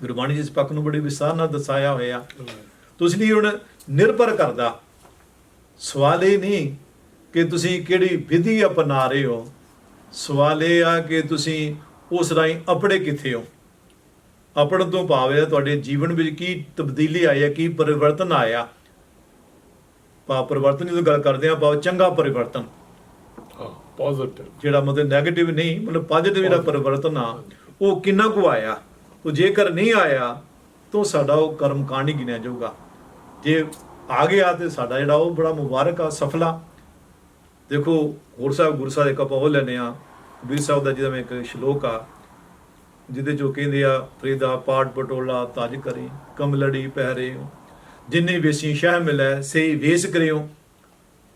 ਗੁਰਬਾਣੀ ਜੀ ਇਸ ਪੱਖ ਨੂੰ ਬੜੀ ਵਿਸਥਾਰ ਨਾਲ ਦਸਾਇਆ ਹੋਇਆ। ਤੋ ਇਸ ਲਈ ਹੁਣ ਨਿਰਭਰ ਕਰਦਾ। ਸਵਾਲ ਇਹ ਨਹੀਂ ਕਿ ਤੁਸੀਂ ਕਿਹੜੀ ਵਿਧੀ ਅਪਣਾ ਰਹੇ ਹੋ। ਸਵਾਲ ਇਹ ਆ ਕਿ ਤੁਸੀਂ ਉਸ ਰਾਹੀਂ ਅਪੜੇ ਕਿੱਥੇ ਹੋ। ਆਪਣ ਤੋਂ ਭਾਵ ਹੈ ਤੁਹਾਡੇ ਜੀਵਨ ਵਿੱਚ ਕੀ ਤਬਦੀਲੀ ਆਈ ਹੈ ਕੀ ਪਰਿਵਰਤਨ ਆਇਆ। ਪਾ ਪਰਿਵਰਤਨ ਜਦੋਂ ਗੱਲ ਕਰਦੇ ਆ ਭਾਵ ਚੰਗਾ ਪਰਿਵਰਤਨ। ਪੋਜ਼ਿਟਿਵ ਜਿਹੜਾ ਮਤਲਬ 네ਗੇਟਿਵ ਨਹੀਂ ਮਤਲਬ ਪੋਜ਼ਿਟਿਵ ਜਿਹੜਾ ਪਰਿਵਰਤਨ ਆ ਉਹ ਕਿੰਨਾ ਕੁ ਆਇਆ। ਉਹ ਜੇਕਰ ਨਹੀਂ ਆਇਆ ਤਾਂ ਸਾਡਾ ਉਹ ਕਰਮ ਕਾਂਡ ਹੀ ਗਿਣਿਆ ਜਾਊਗਾ। ਜੇ ਆ ਗਿਆ ਤੇ ਸਾਡਾ ਜਿਹੜਾ ਉਹ ਬੜਾ ਮੁਬਾਰਕ ਆ, ਸਫਲਾ। ਦੇਖੋ ਹੋਰ ਸਾਹਿਬ, ਗੁਰੂ ਸਾਹਿਬ ਇੱਕ ਆਪਾਂ ਉਹ ਲੈਨੇ ਆ ਵੀਰ ਸਾਹਿਬ ਦਾ ਜਿਹਦਾ ਮੈਂ ਇੱਕ ਸ਼ਲੋਕ ਆ, ਜਿਹਦੇ ਜੋ ਕਹਿੰਦੇ ਆ ਫਰੀਦਾ ਪਾਠ ਪਟੋਲਾ ਤਜ ਕਰੇ ਕਮਲੜੀ ਪਹਿਰੇ ਜਿੰਨੇ ਵੇਸੀ ਸ਼ਹਿ ਮਿਲੈ, ਸੇ ਵੇਸ ਕਰਿਓ।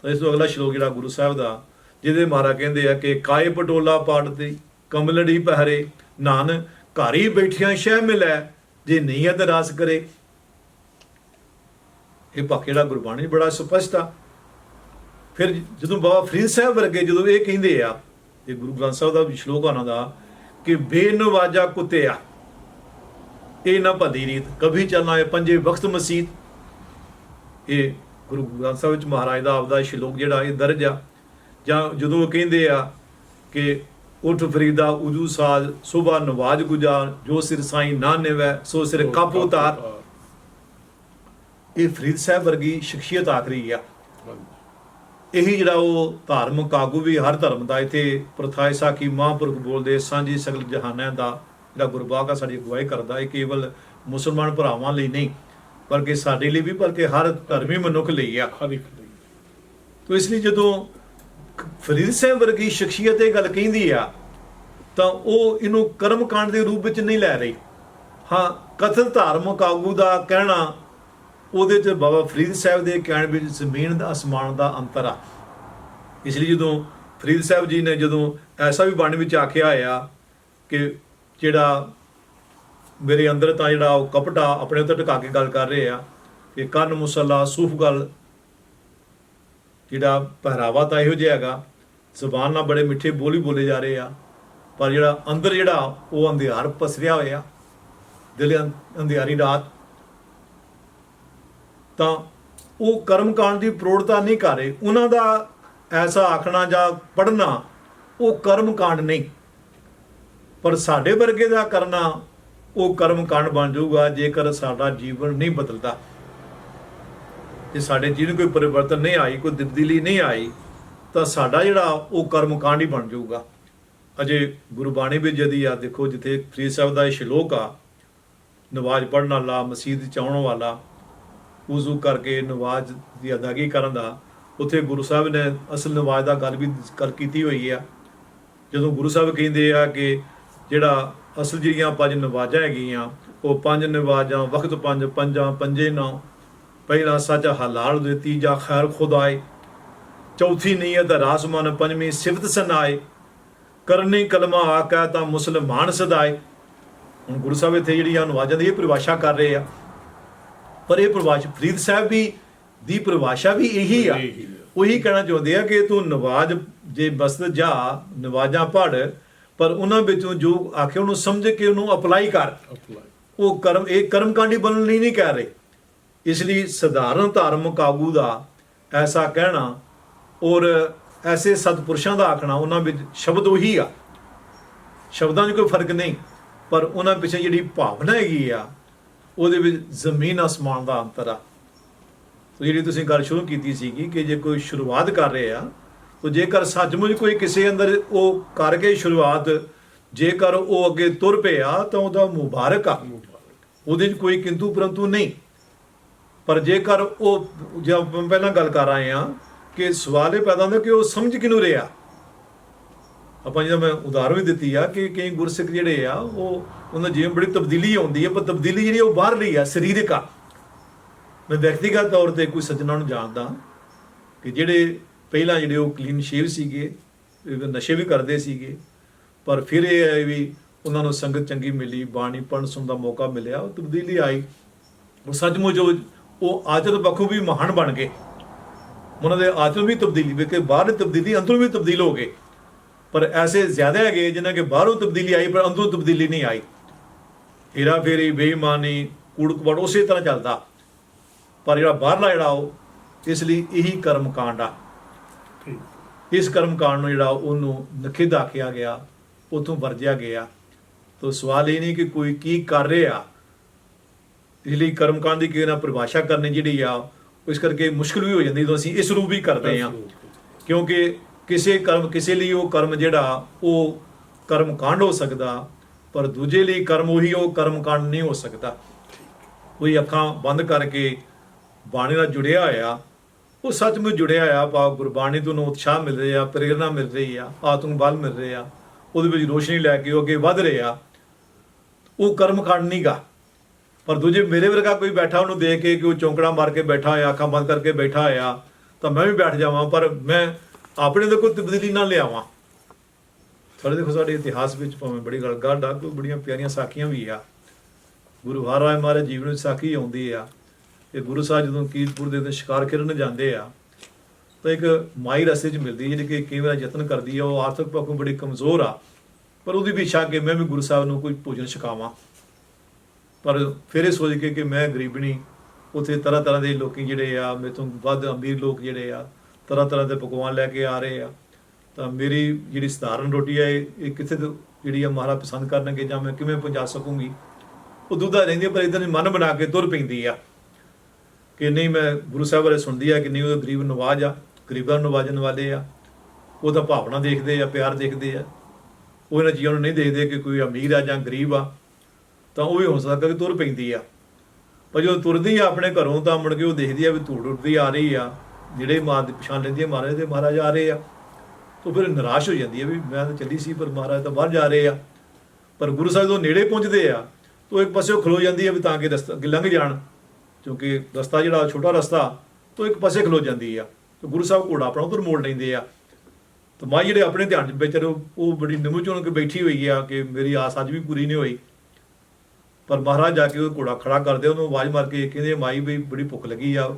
ਇਸ ਤੋਂ ਅਗਲਾ ਸ਼ਲੋਕ ਜਿਹੜਾ ਗੁਰੂ ਸਾਹਿਬ ਦਾ, ਜਿਹਦੇ ਮਹਾਰਾ ਕਹਿੰਦੇ ਆ ਕਿ ਕਾਏ ਪਟੋਲਾ ਪਾੜ ਤੇ ਕਮਲੜੀ ਪਹਿਰੇ। ਨਾਨ ਘਰ ਹੀ ਬੈਠਿਆਂ ਸ਼ਹਿ ਮਿਲੈ, ਜੇ ਨੀਅਤ ਰਾਸ ਕਰੇ। ਇਹ ਪੱਕੇੜਾ ਗੁਰਬਾਣੀ ਬੜਾ ਸਪਸ਼ਟ ਆ। ਫਿਰ ਜਦੋਂ ਬਾਬਾ ਫਰੀਦ ਸਾਹਿਬ ਵਰਗੇ ਜਦੋਂ ਇਹ ਕਹਿੰਦੇ ਆ ਇਹ ਗੁਰੂ ਗ੍ਰੰਥ ਸਾਹਿਬ ਦਾ ਸ਼ਲੋਕ ਉਹਨਾਂ ਦਾ ਕਿ ਬੇਨਵਾਜਾ ਕੁੱਤਿਆ। ਇਹ ਨਾ ਭਦੀ ਰੀਤ ਕਭੀ ਚੱਲਣਾ ਹੈ ਪੰਜੇ ਵਕਤ ਮਸੀਤ। ਇਹ ਗੁਰੂ ਗ੍ਰੰਥ ਸਾਹਿਬ ਵਿੱਚ ਮਹਾਰਾਜ ਦਾ ਆਪਦਾ ਸ਼ਲੋਕ ਜਿਹੜਾ ਇਹ ਦਰਜ ਆ। ਜਾਂ ਜਦੋਂ ਉਹ ਕਹਿੰਦੇ ਆ ਕਿ ਉਠ ਫਰੀਦਾ ਉਜੂ ਸਾਜ ਸੁਬਾ ਨਵਾਜ ਗੁਜਾਰ ਜੋ ਸਿਰ ਸਾਈ ਨਾ ਨਿਵੈ ਸੋ ਸਿਰ ਕੱਪ ਉਤਾਰ। ਇਹ ਫਰੀਦ ਸਾਹਿਬ ਵਰਗੀ ਸ਼ਖਸੀਅਤ ਆਖਰੀ ਆ। ਇਹੀ ਜਿਹੜਾ ਉਹ ਧਾਰਮਿਕ ਆਗੂ ਵੀ ਹਰ ਧਰਮ ਦਾ ਇੱਥੇ ਪ੍ਰਥਾਇ ਸਾਖੀ ਮਹਾਂਪੁਰਖ ਬੋਲਦੇ ਸਾਂਝੀ ਸਗਲ ਜਹਾਨਾਂ ਦਾ ਜਿਹੜਾ ਗੁਰਬਾਗ ਸਾਡੀ ਅਗਵਾਈ ਕਰਦਾ ਇਹ ਕੇਵਲ ਮੁਸਲਮਾਨ ਭਰਾਵਾਂ ਲਈ ਨਹੀਂ ਬਲਕਿ ਸਾਡੇ ਲਈ ਵੀ ਬਲਕਿ ਹਰ ਧਰਮੀ ਮਨੁੱਖ ਲਈ ਆ। ਤੋ ਇਸ ਲਈ ਜਦੋਂ ਫਰੀਦ ਸਾਹਿਬ ਵਰਗੀ ਸ਼ਖਸੀਅਤ ਇਹ ਗੱਲ ਕਹਿੰਦੀ ਆ ਤਾਂ ਉਹ ਇਹਨੂੰ ਕਰਮ ਕਾਂਡ ਦੇ ਰੂਪ ਵਿੱਚ ਨਹੀਂ ਲੈ ਰਹੀ। ਹਾਂ ਕਥਨ ਧਾਰਮਿਕ ਆਗੂ ਦਾ ਕਹਿਣਾ ਉਹਦੇ ਚ ਬਾਬਾ ਫਰੀਦ ਸਾਹਿਬ ਦੇ ਕਹਿਣ ਵਿੱਚ ਜ਼ਮੀਨ ਦਾ, ਅਸਮਾਨ ਦਾ ਅੰਤਰ ਆ। ਇਸ ਲਈ ਜਦੋਂ ਫਰੀਦ ਸਾਹਿਬ ਜੀ ਨੇ ਜਦੋਂ ਐਸਾ ਵੀ ਬਾਣੀ ਵਿੱਚ ਆਖਿਆ ਆ ਕਿ ਜਿਹੜਾ ਮੇਰੇ ਅੰਦਰ ਤਾਂ ਜਿਹੜਾ ਉਹ ਕਪਟਾ ਆਪਣੇ ਉੱਤੇ ਟਿਕਾ ਕੇ ਗੱਲ ਕਰ ਰਹੇ ਆ, ਕਿ ਕੰਨ ਮੁਸੱਲਾ, ਸੂਫ ਗੱਲ, ਜਿਹੜਾ ਪਹਿਰਾਵਾ ਤਾਂ ਇਹੋ ਜਿਹਾ ਹੈਗਾ, ਜ਼ੁਬਾਨ ਨਾਲ ਬੜੇ ਮਿੱਠੇ ਬੋਲੀ ਬੋਲੇ ਜਾ ਰਹੇ ਆ, ਪਰ ਜਿਹੜਾ ਅੰਦਰ ਜਿਹੜਾ ਉਹ ਅੰਧਿਆਰ ਪਸਰਿਆ ਹੋਇਆ, ਦਿਲ ਅੰਧਿਆਰੀ ਰਾਤ ਤਾਂ ਉਹ ਕਰਮ ਕਾਂਡ ਦੀ ਪ੍ਰੋੜਤਾ ਨਹੀਂ ਕਰ ਰਹੇ। ਉਹਨਾਂ ਦਾ ਐਸਾ ਆਖਣਾ ਜਾਂ ਪੜਨਾ ਉਹ ਕਰਮ ਕਾਂਡ ਨਹੀਂ। ਪਰ ਸਾਡੇ ਵਰਗੇ ਦਾ ਕਰਨਾ, ਉਹ ਕਰਮ ਕਾਂਡ ਬਣ ਜਾਊਗਾ, ਜੇਕਰ ਸਾਡਾ ਜੀਵਨ ਨਹੀਂ ਬਦਲਦਾ। ਜੇ ਸਾਡੇ ਜੀਵਨ ਕੋਈ ਪਰਿਵਰਤਨ ਨਹੀਂ ਆਈ, ਕੋਈ ਤਬਦੀਲੀ ਨਹੀਂ ਆਈ, ਤਾਂ ਸਾਡਾ ਜਿਹੜਾ ਉਹ ਕਰਮ ਕਾਂਡ ਹੀ ਬਣ ਜਾਊਗਾ। ਅਜੇ ਗੁਰਬਾਣੀ ਵਿੱਚ ਜਦੀ ਆ, ਦੇਖੋ ਜਿੱਥੇ ਫਰੀਦ ਸਾਹਿਬ ਦਾ ਇਹ ਸ਼ਲੋਕ ਆ, ਨਵਾਜ਼ ਪੜਨ ਵਾਲਾ ਮਸਜਿਦ ਚ ਆਉਣ ਵਾਲਾ ਉਜ਼ੂ ਕਰਕੇ ਨਵਾਜ਼ ਦੀ ਅਦਾਇਗੀ ਕਰਨ ਦਾ, ਉੱਥੇ ਗੁਰੂ ਸਾਹਿਬ ਨੇ ਅਸਲ ਨਵਾਜ਼ ਦਾ ਗੱਲ ਵੀ ਗੱਲ ਕੀਤੀ ਹੋਈ ਆ। ਜਦੋਂ ਗੁਰੂ ਸਾਹਿਬ ਕਹਿੰਦੇ ਆ ਕਿ ਜਿਹੜਾ ਅਸਲ ਜਿਹੜੀਆਂ ਪੰਜ ਨਵਾਜ਼ਾਂ ਹੈਗੀਆਂ, ਉਹ ਪੰਜ ਨਵਾਜ਼ਾਂ, ਵਕਤ ਪੰਜ, ਪੰਜਾਂ, ਪੰਜੇ ਨੌ, ਪਹਿਲਾ ਸੱਚ ਹਲਾਲ ਦੇ, ਤੀਜਾ ਖੈਰ ਖੁਦਾਏ, ਚੌਥੀ ਨੀਅਤ ਰਾਸਮਨ ਪੰਜਵੀਂ ਸਿਫਤ ਸਨਾਏ, ਕਰਨੀ ਕਲਮਾ ਆਕਾ ਤਾਂ ਮੁਸਲਮਾਨ ਸਦਾਏ। ਹੁਣ ਗੁਰੂ ਸਾਹਿਬ ਇੱਥੇ ਜਿਹੜੀਆਂ ਨਵਾਜ਼ਾਂ ਦੀ ਇਹ ਪਰਿਭਾਸ਼ਾ ਕਰ ਰਹੇ ਆ। ਪਰ ਇਹ ਪਰਿਭਾਸ਼ਾ ਫਰੀਦ ਸਾਹਿਬ ਵੀ ਦੀ ਪਰਿਭਾਸ਼ਾ ਵੀ ਇਹੀ ਆ। ਉਹੀ ਕਹਿਣਾ ਚਾਹੁੰਦੇ ਆ ਕਿ ਤੂੰ ਨਵਾਜ਼ ਜੇ ਬਸਤ ਜਾ ਨਵਾਜ਼ਾਂ ਪੜ ਪਰ ਉਹਨਾਂ ਵਿੱਚੋਂ ਜੋ ਆਖੇ ਉਹਨੂੰ ਸਮਝ ਕੇ ਉਹਨੂੰ ਅਪਲਾਈ ਕਰ। ਉਹ ਕਰਮ ਇਹ ਕਰਮਕਾਂਡੀ ਬਣਨ ਲਈ ਨਹੀਂ ਕਹਿ ਰਹੇ। ਇਸ ਲਈ ਸਧਾਰਨ ਧਾਰਮਿਕ ਆਗੂ ਦਾ ਐਸਾ ਕਹਿਣਾ ਔਰ ਐਸੇ ਸਤਪੁਰਸ਼ਾਂ ਦਾ ਆਖਣਾ ਉਹਨਾਂ ਵਿੱਚ ਸ਼ਬਦ ਉਹੀ ਆ। ਸ਼ਬਦਾਂ 'ਚ ਕੋਈ ਫ਼ਰਕ ਨਹੀਂ ਪਰ ਉਹਨਾਂ ਪਿੱਛੇ ਜਿਹੜੀ ਭਾਵਨਾ ਹੈਗੀ ਆ ਉਹਦੇ ਵਿੱਚ ਜ਼ਮੀਨ ਅਸਮਾਨ ਦਾ ਅੰਤਰ ਆ। ਸੋ ਜਿਹੜੀ ਤੁਸੀਂ ਗੱਲ ਸ਼ੁਰੂ ਕੀਤੀ ਸੀਗੀ ਕਿ ਜੇ ਕੋਈ ਸ਼ੁਰੂਆਤ ਕਰ ਰਹੇ ਆ, ਤਾਂ ਜੇਕਰ ਸੱਚਮੁੱਚ ਕੋਈ ਕਿਸੇ ਅੰਦਰ ਉਹ ਕਰਕੇ ਸ਼ੁਰੂਆਤ, ਜੇਕਰ ਉਹ ਅੱਗੇ ਤੁਰ ਪਿਆ ਤਾਂ ਉਹਦਾ ਮੁਬਾਰਕ ਆ। ਉਹਦੇ 'ਚ ਕੋਈ ਕਿੰਤੂ ਪਰੰਤੂ ਨਹੀਂ। ਪਰ ਜੇਕਰ ਉਹ, ਜੇ ਆਪਾਂ ਪਹਿਲਾਂ ਗੱਲ ਕਰ ਆਏ ਆ ਕਿ ਸਵਾਲ ਇਹ ਪੈਦਾ ਹੁੰਦਾ ਕਿ ਉਹ ਸਮਝ ਕਿਨੂੰ ਰਿਹਾ? ਆਪਾਂ ਜਿਹਦਾ ਮੈਂ ਉਦਾਹਰਨ ਵੀ ਦਿੱਤੀ ਆ ਕਿ ਕਈ ਗੁਰਸਿੱਖ ਜਿਹੜੇ ਆ, ਉਹ ਉਹਨਾਂ ਜੀਵਨ ਬੜੀ ਤਬਦੀਲੀ ਆਉਂਦੀ ਹੈ ਪਰ ਤਬਦੀਲੀ ਜਿਹੜੀ ਉਹ ਬਾਹਰਲੀ ਆ, ਸਰੀਰਕ ਆ। ਮੈਂ ਵਿਅਕਤੀਗਤ ਤੌਰ ਤੇ ਕੋਈ ਸੱਜਣਾ ਨੂੰ ਜਾਣਦਾ ਕਿ ਜਿਹੜੇ ਪਹਿਲਾਂ ਜਿਹੜੇ ਉਹ ਕਲੀਨ ਸ਼ੇਵ ਸੀਗੇ ਨਸ਼ੇ ਵੀ ਕਰਦੇ ਸੀਗੇ, ਪਰ ਫਿਰ ਇਹ ਹੈ ਵੀ ਉਹਨਾਂ ਨੂੰ ਸੰਗਤ ਚੰਗੀ ਮਿਲੀ, ਬਾਣੀ ਪੜਨ ਸੁਣਨ ਦਾ ਮੌਕਾ ਮਿਲਿਆ, ਉਹ ਤਬਦੀਲੀ ਆਈ। ਉਹ ਸੱਚਮੁੱਚ ਉਹ ਉਹ ਆਚਰਨ ਪੱਖੋਂ ਵੀ ਮਹਾਨ ਬਣ ਗਏ। ਉਹਨਾਂ ਦੇ ਆਚਰਨ ਵੀ ਤਬਦੀਲੀ, ਵੇ ਕਿ ਬਾਹਰ ਤਬਦੀਲੀ, ਅੰਦਰੋਂ ਵੀ ਤਬਦੀਲ ਹੋ ਗਏ। ਪਰ ਐਸੇ ਜ਼ਿਆਦਾ ਹੈਗੇ ਜਿਨ੍ਹਾਂ ਕੇ ਬਾਹਰੋਂ ਤਬਦੀਲੀ ਆਈ ਪਰ ਅੰਦਰੋਂ ਤਬਦੀਲੀ ਨਹੀਂ ਆਈ। ਹੀਰਾ ਫੇਰੀ ਬੇਈਮਾਨੀ ਕੂੜ ਕਪੜ ਉਸੇ ਤਰ੍ਹਾਂ ਚੱਲਦਾ। ਪਰ ਜਿਹੜਾ ਬਾਹਰਲਾ ਜਿਹੜਾ ਉਹ ਇਸ ਲਈ ਇਹੀ ਕਰਮ ਕਾਂਡ ਆ ਇਸ ਕਰਮ ਕਾਂਡ ਨੂੰ ਜਿਹੜਾ ਉਹਨੂੰ ਨਖਿੱਧ ਆਖਿਆ ਗਿਆ ਉਥੋਂ ਵਰਜਿਆ ਗਿਆ। ਤੋ ਸਵਾਲ ਇਹ ਨਹੀਂ ਕਿ ਕੋਈ ਕੀ ਕਰ ਰਿਹਾ। ਇਸ ਲਈ ਕਰਮ ਕਾਂਡ ਦੀ ਕਿਹਨਾਂ ਪਰਿਭਾਸ਼ਾ ਕਰਨੀ ਜਿਹੜੀ ਆ ਇਸ ਕਰਕੇ ਮੁਸ਼ਕਲ ਵੀ ਹੋ ਜਾਂਦੀ ਜਦੋਂ ਅਸੀਂ ਇਸ ਰੂਪ ਵੀ ਕਰਦੇ ਆ ਕਿਉਂਕਿ ਕਿਸੇ ਕਰਮ, ਕਿਸੇ ਲਈ ਉਹ ਕਰਮ ਜਿਹੜਾ, ਉਹ ਕਰਮ ਕਾਂਡ ਹੋ ਸਕਦਾ, ਪਰ ਦੂਜੇ ਲਈ ਕਰਮ ਉਹੀ, ਉਹ ਕਰਮ ਕਾਂਡ ਨਹੀਂ ਹੋ ਸਕਦਾ। ਕੋਈ ਅੱਖਾਂ ਬੰਦ ਕਰਕੇ ਬਾਣੀ ਨਾਲ ਜੁੜਿਆ ਹੋਇਆ, ਉਹ ਸੱਚਮੁੱਚ ਜੁੜਿਆ ਹੋਇਆ ਪਾ ਗੁਰਬਾਣੀ ਤੋਂ ਨੂੰ ਉਤਸ਼ਾਹ ਮਿਲ ਰਿਹਾ ਪ੍ਰੇਰਣਾ ਮਿਲ ਰਹੀ ਆ, ਆਤਮ ਬਲ ਮਿਲ ਰਿਹਾ, ਉਹਦੇ ਵਿੱਚ ਰੋਸ਼ਨੀ ਲੈ ਕੇ ਉਹ ਅੱਗੇ ਵਧ ਰਿਹਾ ਉਹ ਕਰਮ ਕਾਂਡ ਨਹੀਂਗਾ ਪਰ ਦੂਜੇ ਮੇਰੇ ਵਰਗਾ ਕੋਈ ਬੈਠਾ, ਉਹਨੂੰ ਦੇਖ ਕੇ ਕਿ ਉਹ ਚੌਂਕੜਾ ਮਾਰ ਕੇ ਬੈਠਾ ਹੋਇਆ, ਅੱਖਾਂ ਬੰਦ ਕਰਕੇ ਬੈਠਾ ਹੋਇਆ, ਤਾਂ ਮੈਂ ਵੀ ਬੈਠ ਜਾਵਾਂ, ਪਰ ਮੈਂ ਆਪਣੇ ਦੇ ਕੋਈ ਤਬਦੀਲੀ ਨਾ ਲਿਆਵਾਂ। ਸਾਡੇ ਦੇਖੋ ਸਾਡੇ ਇਤਿਹਾਸ ਵਿੱਚ ਭਾਵੇਂ ਬੜੀ ਗੱਲ ਗੱਲ ਆ, ਕੋਈ ਬੜੀਆਂ ਪਿਆਰੀਆਂ ਸਾਖੀਆਂ ਵੀ ਆ। ਗੁਰੂ ਹਰਿਰਾਏ ਮਹਾਰਾਜ ਜੀਵਨ ਵਿੱਚ ਸਾਖੀ ਆਉਂਦੀ ਆ। ਇਹ ਗੁਰੂ ਸਾਹਿਬ ਜਦੋਂ ਕੀਰਤਪੁਰ ਦੇ ਉੱਤੇ ਸ਼ਿਕਾਰ ਕਰਨ ਜਾਂਦੇ ਆ, ਤਾਂ ਇੱਕ ਮਾਈ ਰਸਤੇ 'ਚ ਮਿਲਦੀ ਜਿਹੜੀ ਕਿ ਕਈ ਵਾਰ ਯਤਨ ਕਰਦੀ ਆ। ਉਹ ਆਰਥਿਕ ਪੱਖੋਂ ਬੜੀ ਕਮਜ਼ੋਰ ਆ, ਪਰ ਉਹਦੀ ਵੀ ਇੱਛਾ ਕਿ ਮੈਂ ਵੀ ਗੁਰੂ ਸਾਹਿਬ ਨੂੰ ਕੋਈ ਭੋਜਨ ਛਕਾਵਾਂ। ਪਰ ਫਿਰ ਇਹ ਸੋਚ ਕੇ ਕਿ ਮੈਂ ਗਰੀਬਣੀ, ਉੱਥੇ ਤਰ੍ਹਾਂ ਤਰ੍ਹਾਂ ਦੇ ਲੋਕੀ ਜਿਹੜੇ ਆ, ਮੇਰੇ ਤੋਂ ਵੱਧ ਅਮੀਰ ਲੋਕ ਜਿਹੜੇ ਆ ਤਰ੍ਹਾਂ ਤਰ੍ਹਾਂ ਦੇ ਪਕਵਾਨ ਲੈ ਕੇ ਆ ਰਹੇ ਆ। ਤਾਂ ਮੇਰੀ ਜਿਹੜੀ ਸਧਾਰਨ ਰੋਟੀ ਹੈ ਇਹ ਕਿੱਥੇ ਤੋਂ ਜਿਹੜੀ ਆ ਮਹਾਰਾਜ ਪਸੰਦ ਕਰਨਗੇ ਜਾਂ ਮੈਂ ਕਿਵੇਂ ਪਹੁੰਚਾ ਸਕੂੰਗੀ ਉਹ ਦੁੱਧਾ ਰਹਿੰਦੀ ਆ, ਪਰ ਇਦਾਂ ਮਨ ਬਣਾ ਕੇ ਤੁਰ ਪੈਂਦੀ ਆ। ਕਿ ਨਹੀਂ ਮੈਂ ਗੁਰੂ ਸਾਹਿਬ ਬਾਰੇ ਸੁਣਦੀ ਆ ਕਿ ਨਹੀਂ ਉਹ ਗਰੀਬ ਨਵਾਜ ਆ ਗਰੀਬਾਂ ਨੂੰ ਨਵਾਜਣ ਵਾਲੇ ਆ। ਉਹ ਤਾਂ ਭਾਵਨਾ ਦੇਖਦੇ ਆ ਪਿਆਰ ਦੇਖਦੇ ਆ। ਉਹ ਇਹਨਾਂ ਚੀਜ਼ਾਂ ਨੂੰ ਨਹੀਂ ਦੇਖਦੇ ਕਿ ਕੋਈ ਅਮੀਰ ਆ ਜਾਂ ਗਰੀਬ ਆ। ਤਾਂ ਉਹ ਵੀ ਹੋ ਸਕਦਾ ਕਿ ਤੁਰ ਪੈਂਦੀ ਆ। ਪਰ ਜਦੋਂ ਤੁਰਦੀ ਆ ਆਪਣੇ ਘਰੋਂ ਤਾਂ ਮੁੜ ਕੇ ਉਹ ਦੇਖਦੀ ਆ ਵੀ ਧੂੜ ਉੱਡਦੀ ਆ ਰਹੀ ਆ। ਜਿਹੜੇ ਮਾਂ ਦੀ ਪਛਾਣ ਲੈਂਦੀ ਹੈ ਮਹਾਰਾਜ ਦੇ ਮਹਾਰਾਜ ਆ ਰਹੇ ਆ। ਤਾਂ ਫਿਰ ਨਿਰਾਸ਼ ਹੋ ਜਾਂਦੀ ਹੈ ਵੀ ਮੈਂ ਤਾਂ ਚੱਲੀ ਸੀ, ਪਰ ਮਹਾਰਾਜ ਤਾਂ ਬਾਹਰ ਜਾ ਰਹੇ ਆ। ਪਰ ਗੁਰੂ ਸਾਹਿਬ ਜਦੋਂ ਨੇੜੇ ਪਹੁੰਚਦੇ ਆ, ਤਾਂ ਉਹ ਇੱਕ ਪਾਸੇ ਉਹ ਖਲੋ ਜਾਂਦੀ ਆ ਵੀ ਤਾਂ ਕਿ ਰਸਤਾ ਅੱਗੇ ਲੰਘ ਜਾਣ, ਕਿਉਂਕਿ ਰਸਤਾ ਜਿਹੜਾ ਛੋਟਾ ਰਸਤਾ, ਤੋਂ ਇੱਕ ਪਾਸੇ ਖਲੋ ਜਾਂਦੀ ਆ। ਤੇ ਗੁਰੂ ਸਾਹਿਬ ਘੋੜਾ ਆਪਣਾ ਉਧਰ ਮੋੜ ਲੈਂਦੇ ਆ। ਤੇ ਮਾਂ ਜਿਹੜੇ ਆਪਣੇ ਧਿਆਨ ਚ ਵਿੱਚ ਉਹ ਬੜੀ ਨਿਮੁਚ ਹੋਣ ਕੇ ਬੈਠੀ ਹੋਈ ਆ ਕਿ ਮੇਰੀ ਆਸ ਅੱਜ ਵੀ ਪੂਰੀ ਨਹੀਂ ਹੋਈ। ਪਰ ਮਹਾਰਾਜ ਜਾ ਕੇ ਉਹ ਘੋੜਾ ਖੜਾ ਕਰਦੇ ਉਹਨੂੰ ਆਵਾਜ਼ ਮਾਰ ਕੇ ਕਹਿੰਦੇ ਮਾਈ ਵੀ ਬੜੀ ਭੁੱਖ ਲੱਗੀ ਆ,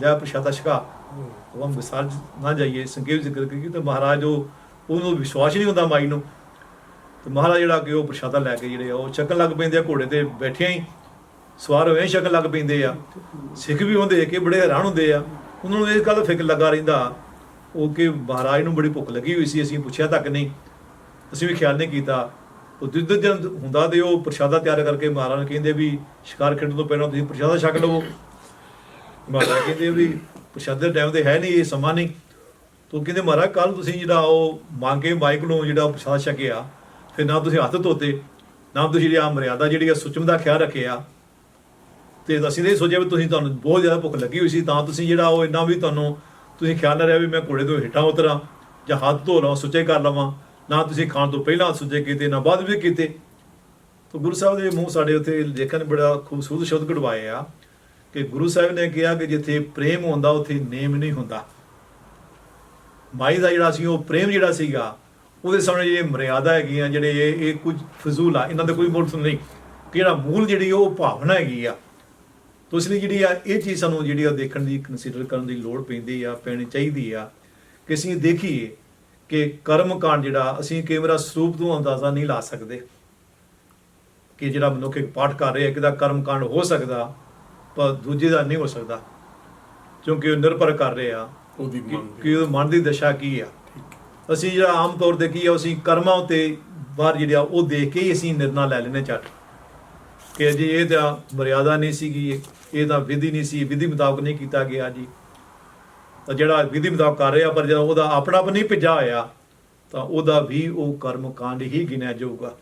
ਲੈ ਪ੍ਰਸ਼ਾਦਾ ਛਕਾ ਉਹ ਹਮ ਵਿਸਾਰ ਨਾ ਜਾਈਏ ਸੰਕੇਤ ਜ਼ਿਕਰ ਕਰੀ ਤੇ ਮਹਾਰਾਜ ਉਹ, ਉਹਨੂੰ ਵਿਸ਼ਵਾਸ ਨਹੀਂ ਹੁੰਦਾ ਮਾਈ ਨੂੰ। ਤੇ ਮਹਾਰਾਜ ਜਿਹੜਾ ਕਿ ਉਹ ਪ੍ਰਸ਼ਾਦਾ ਲੈ ਕੇ ਜਿਹੜੇ ਆ, ਉਹ ਚੱਕਣ ਲੱਗ ਪੈਂਦੇ ਆ, ਘੋੜੇ ਤੇ ਬੈਠਿਆਂ ਹੀ। ਸਵਾਰ ਹੋਏ ਛਕਣ ਲੱਗ ਪੈਂਦੇ ਆ। ਸਿੱਖ ਵੀ ਹੁੰਦੇ ਕਿ ਬੜੇ ਹੈਰਾਨ ਹੁੰਦੇ ਆ। ਉਹਨਾਂ ਨੂੰ ਇਹ ਗੱਲ ਫਿਕਰ ਲੱਗਾ ਰਹਿੰਦਾ, ਉਹ ਕਿ ਮਹਾਰਾਜ ਨੂੰ ਬੜੀ ਭੁੱਖ ਲੱਗੀ ਹੋਈ ਸੀ, ਅਸੀਂ ਪੁੱਛਿਆ ਤੱਕ ਨਹੀਂ। ਅਸੀਂ ਵੀ ਖਿਆਲ ਨਹੀਂ ਕੀਤਾ। ਉਹ ਦੁੱਧ ਜਦ ਹੁੰਦਾ ਤੇ ਉਹ ਪ੍ਰਸ਼ਾਦਾ ਤਿਆਰ ਕਰਕੇ ਮਹਾਰਾਜ ਕਹਿੰਦੇ ਵੀ ਸ਼ਿਕਾਰ ਖੇਡਣ ਤੋਂ ਪਹਿਲਾਂ ਤੁਸੀਂ ਪ੍ਰਸ਼ਾਦਾ ਛਕ ਲਵੋ। ਮਹਾਰਾਜ ਕਹਿੰਦੇ ਵੀ ਪ੍ਰਸ਼ਾਦੇ ਟਾਈਮ ਤੇ ਹੈ ਨਹੀਂ, ਇਹ ਸਮਾਂ ਨਹੀਂ। ਤੋ ਕਹਿੰਦੇ, ਮਹਾਰਾਜ ਕੱਲ ਤੁਸੀਂ ਜਿਹੜਾ ਉਹ ਮੰਗੇ ਮਾਈਕ ਨੂੰ, ਜਿਹੜਾ ਉਹ ਪ੍ਰਸ਼ਾਦ ਛਕਿਆ, ਫਿਰ ਨਾ ਤੁਸੀਂ ਹੱਥ ਧੋਤੇ, ਨਾ ਤੁਸੀਂ ਜਿਹੜੀ ਆ ਮਰਿਆਦਾ ਜਿਹੜੀ ਆ ਸੁਚਮ ਦਾ ਖਿਆਲ ਰੱਖਿਆ। ਤੇ ਅਸੀਂ ਇਹ ਸੋਚਿਆ ਵੀ ਤੁਸੀਂ ਤੁਹਾਨੂੰ ਬਹੁਤ ਜ਼ਿਆਦਾ ਭੁੱਖ ਲੱਗੀ ਹੋਈ ਸੀ, ਤਾਂ ਤੁਸੀਂ ਜਿਹੜਾ ਉਹ ਇੰਨਾ ਵੀ ਤੁਹਾਨੂੰ ਤੁਸੀਂ ਖਿਆਲ ਨਾ ਰਿਹਾ ਵੀ ਮੈਂ ਘੋੜੇ ਤੋਂ ਹੇਠਾਂ ਉਤਰਾਂ, ਜਾਂ ਹੱਥ ਧੋ ਲਵਾਂ, ਸੁੱਚੇ ਕਰ ਲਵਾਂ, ਨਾ ਤੁਸੀਂ ਖਾਣ ਤੋਂ ਪਹਿਲਾਂ ਸੁੱਚੇ ਕੀਤੇ, ਨਾ ਬਾਅਦ ਵਿੱਚ ਕੀਤੇ। ਤਾਂ ਗੁਰੂ ਸਾਹਿਬ ਦੇ ਮੂੰਹ ਸਾਡੇ ਉੱਤੇ ਦੇਖਣ ਨੂੰ ਬੜਾ ਖੂਬਸੂਰਤ ਸ਼ਬਦ ਕਢਵਾਏ ਆ। ਕਿ ਗੁਰੂ ਸਾਹਿਬ ਨੇ ਕਿਹਾ ਕਿ ਜਿੱਥੇ ਪ੍ਰੇਮ ਹੁੰਦਾ, ਉੱਥੇ ਨੇਮ ਨਹੀਂ ਹੁੰਦਾ। ਮਾਈ ਦਾ ਜਿਹੜਾ ਸੀ, ਉਹ ਪ੍ਰੇਮ ਜਿਹੜਾ ਸੀਗਾ, ਉਹਦੇ ਸਾਹਮਣੇ ਜਿਹੜੇ ਮਰਿਆਦਾ ਹੈਗੀਆਂ, ਜਿਹੜੇ ਇਹ ਇਹ ਕੁਝ ਫਜ਼ੂਲ ਆ, ਇਹਨਾਂ ਦਾ ਕੋਈ ਮੁੱਲ ਨਹੀਂ। ਕਿ ਜਿਹੜਾ ਮੂਲ ਜਿਹੜੀ ਉਹ ਭਾਵਨਾ ਹੈਗੀ ਆ ਤੋ ਇਸ ਲਈ ਜਿਹੜੀ ਆ, ਇਹ ਚੀਜ਼ ਸਾਨੂੰ ਜਿਹੜੀ ਆ ਦੇਖਣ ਦੀ ਕੰਸੀਡਰ ਕਰਨ ਦੀ ਲੋੜ ਪੈਂਦੀ ਆ, ਪੈਣੀ ਚਾਹੀਦੀ ਆ, ਕਿ ਅਸੀਂ ਦੇਖੀਏ ਕਿ ਕਰਮ ਕਾਂਡ ਜਿਹੜਾ, ਅਸੀਂ ਕੇਵਰਾ ਸਰੂਪ ਤੋਂ ਅੰਦਾਜ਼ਾ ਨਹੀਂ ਲਾ ਸਕਦੇ। ਕਿ ਜਿਹੜਾ ਮਨੁੱਖ ਇੱਕ ਪਾਠ ਕਰ ਰਿਹਾ ਕਿਦਾ ਕਰਮ ਕਾਂਡ ਹੋ ਸਕਦਾ ਪਰ ਦੂਜੇ ਦਾ ਨਹੀਂ ਹੋ ਸਕਦਾ। ਕਿਉਂਕਿ ਉਹ ਨਿਰਭਰ ਕਰ ਰਿਹਾ ਉਹਦੀ ਕਿ- ਮੰਨ ਕਿ ਉਹ ਮਨ ਦੀ ਦਸ਼ਾ ਕੀ ਆ। ਅਸੀਂ ਜਿਹੜਾ ਆਮ ਤੌਰ ਤੇ ਕੀ ਆ ਅਸੀਂ ਕਰਮਾਂ ਉਤੇ ਬਾਹਰ ਜਿਹੜਾ ਉਹ ਦੇਖ ਕੇ ਹੀ ਅਸੀਂ ਨਿਰਣਾ ਲੈ ਲੈਨੇ ਝੱਟ। ਕਿ ਜੀ ਇਹ ਤਾਂ ਮਰਿਆਦਾ ਨਹੀਂ ਸੀਗੀ ਇਹ- ਇਹ ਤਾਂ ਵਿਧੀ ਨਹੀਂ ਸੀ ਵਿਧੀ ਮੁਤਾਬਕ ਨਹੀਂ ਕੀਤਾ ਗਿਆ ਜੀ। ਤਾਂ ਜਿਹੜਾ ਵਿਧੀ ਮੁਤਾਬਕ ਕਰ ਰਿਹਾ ਪਰ ਜਦੋਂ ਉਹਦਾ ਆਪਣਾ ਆਪ ਨਹੀਂ ਭਿੱਜਾ ਹੋਇਆ ਤਾਂ ਉਹਦਾ ਵੀ ਉਹ ਕਰਮ ਕਾਂਡ ਹੀ ਗਿਣਿਆ ਜਾਊਗਾ।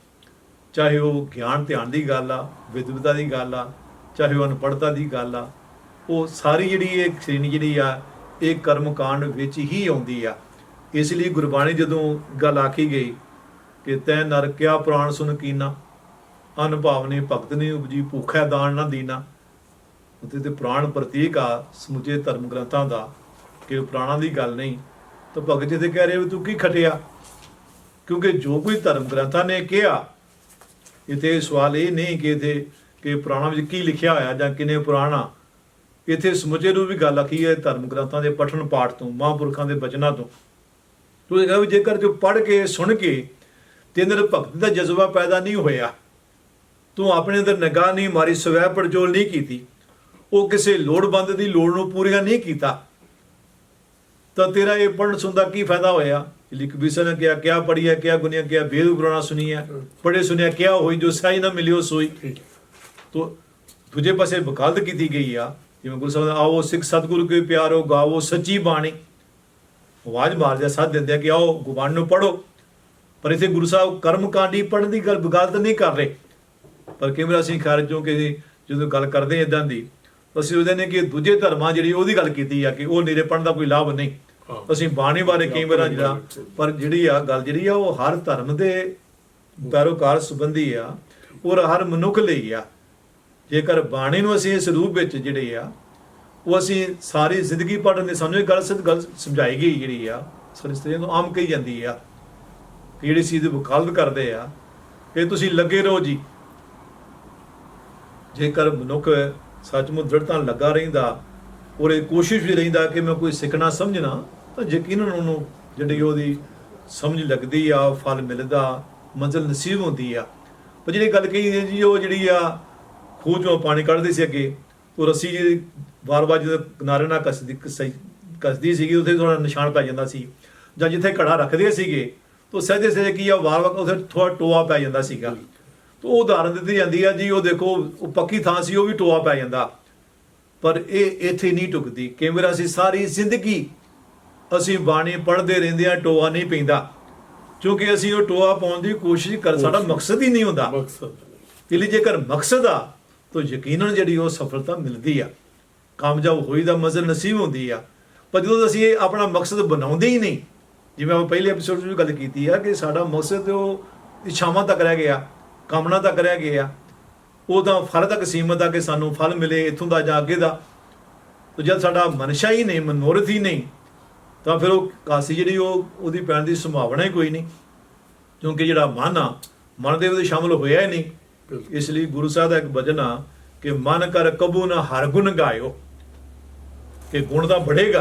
ਚਾਹੇ ਉਹ ਗਿਆਨ ਧਿਆਨ ਦੀ ਗੱਲ ਆ ਵਿਦਵਤਾ ਦੀ ਗੱਲ ਆ ਚਾਹੇ ਉਹ ਅਨਪੜ੍ਹਤਾ ਦੀ ਗੱਲ ਆ, ਉਹ ਸਾਰੀ ਜਿਹੜੀ ਇਹ ਸ਼੍ਰੇਣੀ ਜਿਹੜੀ ਆ, ਇਹ ਕਰਮ ਕਾਂਡ ਵਿੱਚ ਹੀ ਆਉਂਦੀ ਆ। ਇਸ ਲਈ ਗੁਰਬਾਣੀ ਜਦੋਂ ਗੱਲ ਆਖੀ ਗਈ ਕਿ ਤੈ ਨਰ ਕਿਆ ਪ੍ਰਾਣ ਸੁਨ ਕੀਨਾ ਅਨੁਭਾਵਨੇ ਭਗਤ ਨੇ ਉਪਜੀ ਭੁੱਖਾ ਦਾਨ ਨਾ ਦੀਨਾ। ਉਤੇ ਤੇ ਪ੍ਰਾਣ ਪ੍ਰਤੀਕ ਆ ਸਮੁੱਚੇ ਧਰਮ ਗ੍ਰੰਥਾਂ ਦਾ ਕਿ ਉਹ ਪ੍ਰਾਣਾਂ ਦੀ ਗੱਲ ਨਹੀਂ। ਤਾਂ ਭਗਤ ਜੀ ਤੇ ਕਹਿ ਰਹੇ ਵੀ ਤੂੰ ਕੀ ਖਟਿਆ? ਕਿਉਂਕਿ ਜੋ ਕੋਈ ਧਰਮ ਗ੍ਰੰਥਾਂ ਨੇ ਕਿਹਾ ਇਥੇ ਸਵਾਲ ਇਹ ਨਹੀਂ ਕਿ ਇਥੇ ਕਿ ਪੁਰਾਣਾ ਵਿੱਚ ਕੀ ਲਿਖਿਆ ਹੋਇਆ ਜਾਂ ਕਿਨੇ ਪੁਰਾਣਾ ਇਥੇ ਸਮੁੱਚੇ ਨੂੰ ਵੀ ਗੱਲ ਆਖੀ ਹੈ ਧਰਮ ਗ੍ਰੰਥਾਂ ਦੇ ਪਠਨ ਪਾਠ ਤੋਂ ਮਹਾਂਪੁਰਖਾਂ ਦੇ ਬਚਨਾਂ ਤੋਂ। ਤੂੰ ਇਹ ਕਹਾਂ ਵੀ ਜੇਕਰ ਜੋ ਪੜ੍ਹ ਕੇ ਸੁਣ ਕੇ ਤੇ ਅੰਦਰ ਭਗਤੀ ਦਾ ਜਜ਼ਬਾ ਪੈਦਾ ਨਹੀਂ ਹੋਇਆ ਤੂੰ ਆਪਣੇ ਅੰਦਰ ਨਿਗਾਹ ਨਹੀਂ ਮਾਰੀ ਸਵੈ ਪੜਜੋਲ ਨਹੀਂ ਕੀਤੀ ਉਹ ਕਿਸੇ ਲੋੜਵੰਦ ਦੀ ਲੋੜ ਨੂੰ ਪੂਰੀਆਂ ਨਹੀਂ ਕੀਤਾ ਤਾਂ ਤੇਰਾ ਇਹ ਪੜਨ ਸੁਣਦਾ ਕੀ ਫਾਇਦਾ ਹੋਇਆ? ਲਿਖ ਬਿਸਨ ਨੇ ਕਿਹਾ ਕਿਆ ਪੜਿਆ ਕਿਆ ਗੁਨਿਆ ਕਿਆ ਵੇਦ ਪੁਰਾਣਾ ਸੁਣੀਆ ਪੜੇ ਸੁਨਿਆ ਕਿਆ ਹੋਈ ਜੋ ਸਾਈ ਨਾ ਮਿਲਿਓ ਸੋਈ। ਤੋ ਦੂਜੇ ਪਾਸੇ ਵਕਾਲਤ ਕੀਤੀ ਗਈ ਆ। ਜਿਵੇਂ ਗੁਰੂ ਸਾਹਿਬ ਦਾ ਆਓ ਸਿੱਖ ਸਤਿਗੁਰੂ ਕੇ ਪਿਆਰੋ ਗਾਵੋ ਸੱਚੀ ਬਾਣੀ। ਆਵਾਜ਼ ਮਾਰਦੇ ਸਾਥ ਦਿੰਦੇ ਆ ਕਿ ਆਓ ਗੁਬਾਨ ਨੂੰ ਪੜੋ ਪਰ ਇਥੇ ਗੁਰੂ ਸਾਹਿਬ ਕਰਮ ਕਾਂਡੀ ਪੜਨ ਦੀ ਗੱਲ ਵਕਾਲਤ ਨਹੀਂ ਕਰ ਰਹੇ। ਪਰ ਕਿਵੇਂ ਅਸੀਂ ਖਾਰਜ ਕਿ ਜਦੋਂ ਗੱਲ ਕਰਦੇ ਇਦਾਂ ਦੀ ਅਸੀਂ ਉਹਦੇ ਨੇ ਕਿ ਦੂਜੇ ਧਰਮਾਂ ਜਿਹੜੀ ਉਹਦੀ ਗੱਲ ਕੀਤੀ ਆ ਕਿ ਉਹ ਨੀਰੇ ਪੜਨ ਦਾ ਕੋਈ ਲਾਭ ਨਹੀਂ। ਅਸੀਂ ਬਾਣੀ ਬਾਰੇ ਕਈ ਵਾਰ ਜਿਹੜਾ ਪਰ ਜਿਹੜੀ ਆ ਗੱਲ ਜਿਹੜੀ ਆ ਉਹ ਹਰ ਧਰਮ ਦੇ ਪੈਰੋਕਾਰ ਸੰਬੰਧੀ ਆ। ਔਰ ਹਰ ਮਨੁੱਖ ਲਈ ਆ। ਜੇਕਰ ਬਾਣੀ ਨੂੰ ਅਸੀਂ ਇਸ ਰੂਪ ਵਿੱਚ ਜਿਹੜੇ ਆ, ਉਹ ਅਸੀਂ ਸਾਰੀ ਜ਼ਿੰਦਗੀ ਪੜਨ ਦੇ ਸਾਨੂੰ ਇਹ ਗੱਲ ਸਿੱਧ ਗੱਲ ਸਮਝਾਈ ਗਈ ਜਿਹੜੀ ਆ ਸਰਿਸਤੇ ਨੂੰ ਆਮ ਕਹੀ ਜਾਂਦੀ ਆ ਕਿ ਜਿਹੜੀ ਚੀਜ਼ ਦੀ ਵਕਾਲਤ ਕਰਦੇ ਆ ਕਿ ਤੁਸੀਂ ਲੱਗੇ ਰਹੋ ਜੀ। ਜੇਕਰ ਮਨੁੱਖ ਸੱਚਮੁੱਚ ਦ੍ਰਿੜਤਾ ਲੱਗਾ ਰਹਿੰਦਾ, ਔਰ ਇਹ ਕੋਸ਼ਿਸ਼ ਵੀ ਰਹਿੰਦਾ ਕਿ ਮੈਂ ਕੋਈ ਸਿੱਖਣਾ ਸਮਝਣਾ, ਤਾਂ ਯਕੀਨਨ ਉਹਨੂੰ ਜਿਹੜੀ ਉਹਦੀ ਸਮਝ ਲੱਗਦੀ ਆ, ਫਲ ਮਿਲਦਾ, ਮੰਜ਼ਲ ਨਸੀਬ ਹੁੰਦੀ ਆ। ਪਰ ਜਿਹੜੀ ਗੱਲ ਕਹੀ ਜੀ, ਉਹ ਜਿਹੜੀ ਆ ਖੂਹ ਚੋਂ ਪਾਣੀ ਕੱਢਦੇ ਸੀ ਅੱਗੇ ਉਹ ਰੱਸੀ ਜੀ ਵਾਰ-ਵਾਰ ਜਦੋਂ ਕਿਨਾਰੇ ਨਾਲ ਕੱਸਦੀ ਕੱਸੀ- ਕੱਸਦੀ ਸੀਗੀ ਉੱਥੇ ਥੋੜਾ ਨਿਸ਼ਾਨ ਪੈ ਜਾਂਦਾ ਸੀ। ਜਾਂ ਜਿੱਥੇ ਘੜਾ ਰੱਖਦੇ ਸੀਗੇ ਤਾਂ ਸਹਜੇ ਸਹਜੇ ਕੀ ਆ ਵਾਰ-ਵਾਰ ਉੱਥੇ ਥੋੜਾ ਟੋਆ ਪੈ ਜਾਂਦਾ ਸੀਗਾ। ਤਾਂ ਉਹ ਉਦਾਹਰਨ ਦਿੱਤੀ ਜਾਂਦੀ ਆ ਜੀ ਉਹ ਦੇਖੋ ਉਹ ਪੱਕੀ ਥਾਂ ਸੀ ਉਹ ਵੀ ਟੋਆ ਪੈ ਜਾਂਦਾ। ਪਰ ਇਹ ਇੱਥੇ ਨਹੀਂ ਟੁਕਦੀ। ਕਈ ਵਾਰ ਅਸੀਂ ਸਾਰੀ ਜ਼ਿੰਦਗੀ ਅਸੀਂ ਬਾਣੀ ਪੜ੍ਹਦੇ ਰਹਿੰਦੇ ਆ ਟੋਆ ਨਹੀਂ ਪੈਂਦਾ। ਕਿਉਂਕਿ ਅਸੀਂ ਉਹ ਟੋਆ ਪਾਉਣ ਦੀ ਕੋਸ਼ਿਸ਼ ਕਰ ਸਾਡਾ ਮਕਸਦ ਹੀ ਨਹੀਂ ਹੁੰਦਾ। ਮਕਸਦ। ਲਈ ਜੇਕਰ ਮਕਸਦ ਆ ਤਾਂ ਯਕੀਨਨ ਜਿਹੜੀ ਉਹ ਸਫਲਤਾ ਮਿਲਦੀ ਆ। ਕਾਮਯਾਬ ਹੋਈ ਦਾ ਮਜ਼ਲ ਨਸੀਬ ਹੁੰਦੀ ਆ। ਪਰ ਜਦੋਂ ਅਸੀਂ ਇਹ ਆਪਣਾ ਮਕਸਦ ਬਣਾਉਂਦੇ ਹੀ ਨਹੀਂ, ਜਿਵੇਂ ਆਪਾਂ ਪਹਿਲੇ ਐਪੀਸੋਡ 'ਚ ਵੀ ਗੱਲ ਕੀਤੀ ਆ ਕਿ ਸਾਡਾ ਮਕਸਦ ਉਹ ਇੱਛਾਵਾਂ ਤੱਕ ਰਹਿ ਗਿਆ, ਕਾਮਨਾ ਤੱਕ ਰਹਿ ਗਿਆ, ਉਹ ਤਾਂ ਫਲ ਤੱਕ ਸੀਮਤ ਆ ਕਿ ਸਾਨੂੰ ਫਲ ਮਿਲੇ ਇੱਥੋਂ ਦਾ ਜਾਂ ਅੱਗੇ ਦਾ। ਤੇ ਜਦ ਸਾਡਾ ਮਨਸ਼ਾ ਹੀ ਨਹੀਂ, ਮਨੋਰਥ ਹੀ ਨਹੀਂ, ਤਾਂ ਫਿਰ ਉਹ ਕਾਸੀ ਜਿਹੜੀ ਉਹ ਉਹਦੀ ਪੈਣ ਦੀ ਸੰਭਾਵਨਾ ਹੀ ਕੋਈ ਨਹੀਂ। ਕਿਉਂਕਿ ਜਿਹੜਾ ਮਨ ਆ ਮਨ ਦੇ ਵਿੱਚ ਸ਼ਾਮਲ ਹੋਇਆ ਹੀ ਨਹੀਂ। ਇਸ ਲਈ ਗੁਰੂ ਸਾਹਿਬ ਦਾ ਇੱਕ ਭਜਨ ਆ ਕਿ ਮਨ ਕਰ ਕਬੂ ਨਾ ਹਰ ਗੁਣ ਗਾਇਓ, ਕਿ ਗੁਣ ਤਾਂ ਬੜੇ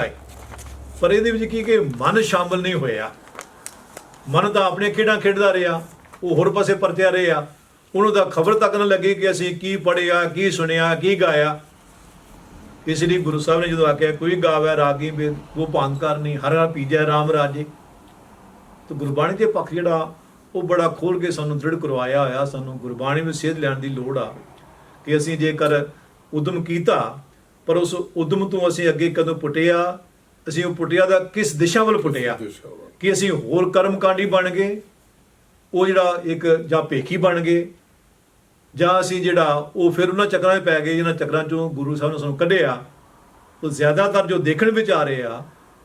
ਪਰ ਇਹਦੇ ਵਿੱਚ ਕੀ ਕਿ ਮਨ ਸ਼ਾਮਲ ਨਹੀਂ ਹੋਇਆ। ਮਨ ਤਾਂ ਆਪਣੇ ਖੇਡਾਂ ਖੇਡਦਾ ਰਿਹਾ, ਉਹ ਹੋਰ ਪਾਸੇ ਪਰਤਿਆ ਰਿਹਾ। ਉਹਨੂੰ ਤਾਂ ਖਬਰ ਤੱਕ ਨਾ ਲੱਗੀ ਕਿ ਅਸੀਂ ਕੀ ਪੜਿਆ ਕੀ ਸੁਣਿਆ, ਕੀ ਗਾਇਆ। ਇਸ ਲਈ ਗੁਰੂ ਸਾਹਿਬ ਨੇ ਜਦੋਂ ਆਖਿਆ, ਕੋਈ ਗਾਵੇ ਰਾਗੀ ਬੇ ਉਹ ਭੰਗ ਕਰਨੀ, ਹਰ ਹਰ ਪੀਜੈ RAM ਰਾਜੇ। ਤਾਂ ਗੁਰਬਾਣੀ ਦੇ ਪੱਖ ਜਿਹੜਾ ਉਹ ਬੜਾ ਖੋਲ ਕੇ ਸਾਨੂੰ ਦ੍ਰਿੜ ਕਰਵਾਇਆ ਹੋਇਆ ਸਾਨੂੰ ਗੁਰਬਾਣੀ ਵਿੱਚ ਸੇਧ ਲੈਣ ਦੀ ਲੋੜ ਆ ਕਿ ਅਸੀਂ ਜੇਕਰ ਉਦਮ ਕੀਤਾ ਪਰ ਉਸ ਉਦਮ ਤੋਂ ਅਸੀਂ ਅੱਗੇ ਕਦੋਂ ਪੁੱਟਿਆ? ਅਸੀਂ ਉਹ ਪੁੱਟਿਆ ਦਾ ਕਿਸ ਦਿਸ਼ਾ ਵੱਲ ਪੁੱਟਿਆ। ਕਿ ਅਸੀਂ ਹੋਰ ਕਰਮਕਾਂਡੀ ਬਣ ਗਏ? ਉਹ ਜਿਹੜਾ ਇੱਕ ਜਾਂ ਭੇਖੀ ਬਣ ਗਏ? ਜਾਂ ਅਸੀਂ ਜਿਹੜਾ ਉਹ ਫਿਰ ਉਹਨਾਂ ਚੱਕਰਾਂ 'ਚ ਪੈ ਗਏ ਜਿਹਨਾਂ ਚੱਕਰਾਂ 'ਚੋਂ ਗੁਰੂ ਸਾਹਿਬ ਨੇ ਸਾਨੂੰ ਕੱਢਿਆ? ਉਹ ਜ਼ਿਆਦਾਤਰ ਜੋ ਦੇਖਣ ਵਿੱਚ ਆ ਰਹੇ ਆ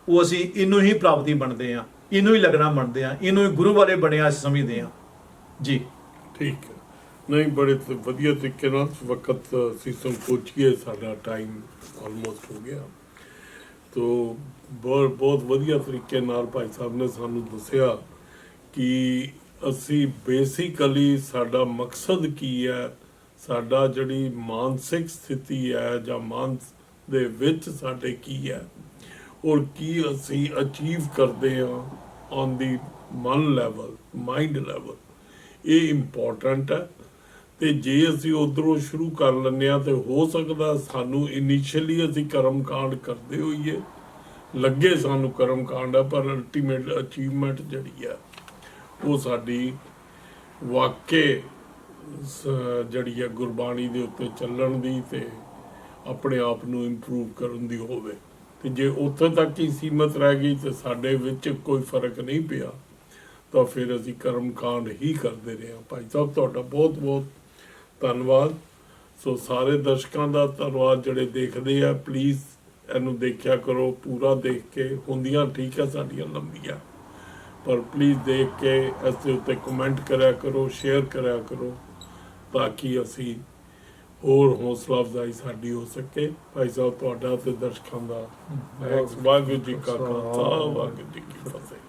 ਉਹ ਅਸੀਂ ਇਹਨੂੰ ਹੀ ਪ੍ਰਾਪਤੀ ਬਣਦੇ ਆ। ਇਹਨੂੰ ਹੀ ਲੱਗਣਾ ਮੰਨਦੇ ਆ, ਇਹਨੂੰ ਹੀ ਗੁਰੂ ਵਾਲੇ ਬਣਿਆ ਸਮਝਦੇ ਆ। ਜੀ। ਠੀਕ ਹੈ। ਨਹੀਂ, ਬੜੇ ਵਧੀਆ ਤਰੀਕੇ ਨਾਲ ਵਕਤ ਅਸੀਂ ਸੰਕੋਚੀਏ, ਸਾਡਾ ਟਾਈਮ ਆਲਮੋਸਟ ਹੋ ਗਿਆ। ਤੋ ਬਹੁਤ ਬਹੁਤ ਵਧੀਆ ਤਰੀਕੇ ਨਾਲ ਭਾਈ ਸਾਹਿਬ ਨੇ ਸਾਨੂੰ ਦੱਸਿਆ ਕਿ ਅਸੀਂ ਬੇਸਿਕਲੀ ਸਾਡਾ ਮਕਸਦ ਕੀ ਹੈ, ਸਾਡਾ ਜਿਹੜੀ ਮਾਨਸਿਕ ਸਥਿਤੀ ਹੈ ਜਾਂ ਮਾਨਸ ਦੇ ਵਿੱਚ ਸਾਡੇ ਕੀ ਹੈ, ਔਰ ਕੀ ਅਸੀਂ ਅਚੀਵ ਕਰਦੇ ਹਾਂ ਔਨ ਦੀ ਮਨ ਲੈਵਲ ਮਾਈਂਡ ਲੈਵਲ ਇਹ ਇੰਪੋਰਟੈਂਟ ਹੈ ਤੇ ਜੇ ਅਸੀਂ ਉਧਰੋਂ ਸ਼ੁਰੂ ਕਰ ਲੈਂਦੇ ਆ ਤੇ ਹੋ ਸਕਦਾ ਸਾਨੂੰ ਇਨੀਸ਼ੀਅਲੀ ਅਸੀਂ ਕਰਮ ਕਾਂਡ ਕਰਦੇ ਹੋਈਏ, ਲੱਗੇ ਸਾਨੂੰ ਕਰਮ ਕਾਂਡ ਹੈ, ਪਰ ਅਲਟੀਮੇਟ ਅਚੀਵਮੈਂਟ ਜਿਹੜੀ ਹੈ, ਉਹ ਸਾਡੀ ਵਾਕੇ ਜਿਹੜੀ ਹੈ ਗੁਰਬਾਣੀ ਦੇ ਉੱਤੇ ਚੱਲਣ ਦੀ ਤੇ ਆਪਣੇ ਆਪ ਨੂੰ ਇੰਪਰੂਵ ਕਰਨ ਦੀ ਹੋਵੇ। ਤੇ ਜੇ ਉੱਥੇ ਤੱਕ ਹੀ ਸੀਮਤ ਰਹਿ ਗਈ ਤੇ ਸਾਡੇ ਵਿੱਚ ਕੋਈ ਫ਼ਰਕ ਨਹੀਂ ਪਿਆ, ਤਾਂ ਫਿਰ ਅਸੀਂ ਕਰਮ ਕਾਂਡ ਹੀ ਕਰਦੇ ਰਹੇ ਹਾਂ। ਭਾਈ ਸਾਹਿਬ, ਤੁਹਾਡਾ ਬਹੁਤ ਬਹੁਤ ਧੰਨਵਾਦ। ਸੋ ਸਾਰੇ ਦਰਸ਼ਕਾਂ ਦਾ ਧੰਨਵਾਦ, ਜਿਹੜੇ ਦੇਖਦੇ ਆ ਪਲੀਜ਼ ਇਹਨੂੰ ਦੇਖਿਆ ਕਰੋ, ਪੂਰਾ ਦੇਖ ਕੇ। ਹੁੰਦੀਆਂ ਠੀਕ ਹੈ ਸਾਡੀਆਂ ਲੰਬੀਆਂ। ਪਰ ਪਲੀਜ਼ ਦੇਖ ਕੇ ਇਸ ਦੇ ਉੱਤੇ ਕਮੈਂਟ ਕਰਿਆ ਕਰੋ ਸ਼ੇਅਰ ਕਰਿਆ ਕਰੋ, ਤਾਂ ਕਿ ਅਸੀਂ ਹੋਰ ਹੌਸਲਾ ਅਫਜ਼ਾਈ ਸਾਡੀ ਹੋ ਸਕੇ। ਭਾਈ ਸਾਹਿਬ, ਤੁਹਾਡਾ ਤੇ ਦਰਸ਼ਕਾਂ ਦਾ। ਵਾਹਿਗੁਰੂ ਜੀ ਕਾ ਖਾਲਸਾ, ਵਾਹਿਗੁਰੂ ਜੀ ਕੀ ਫਤਿਹ।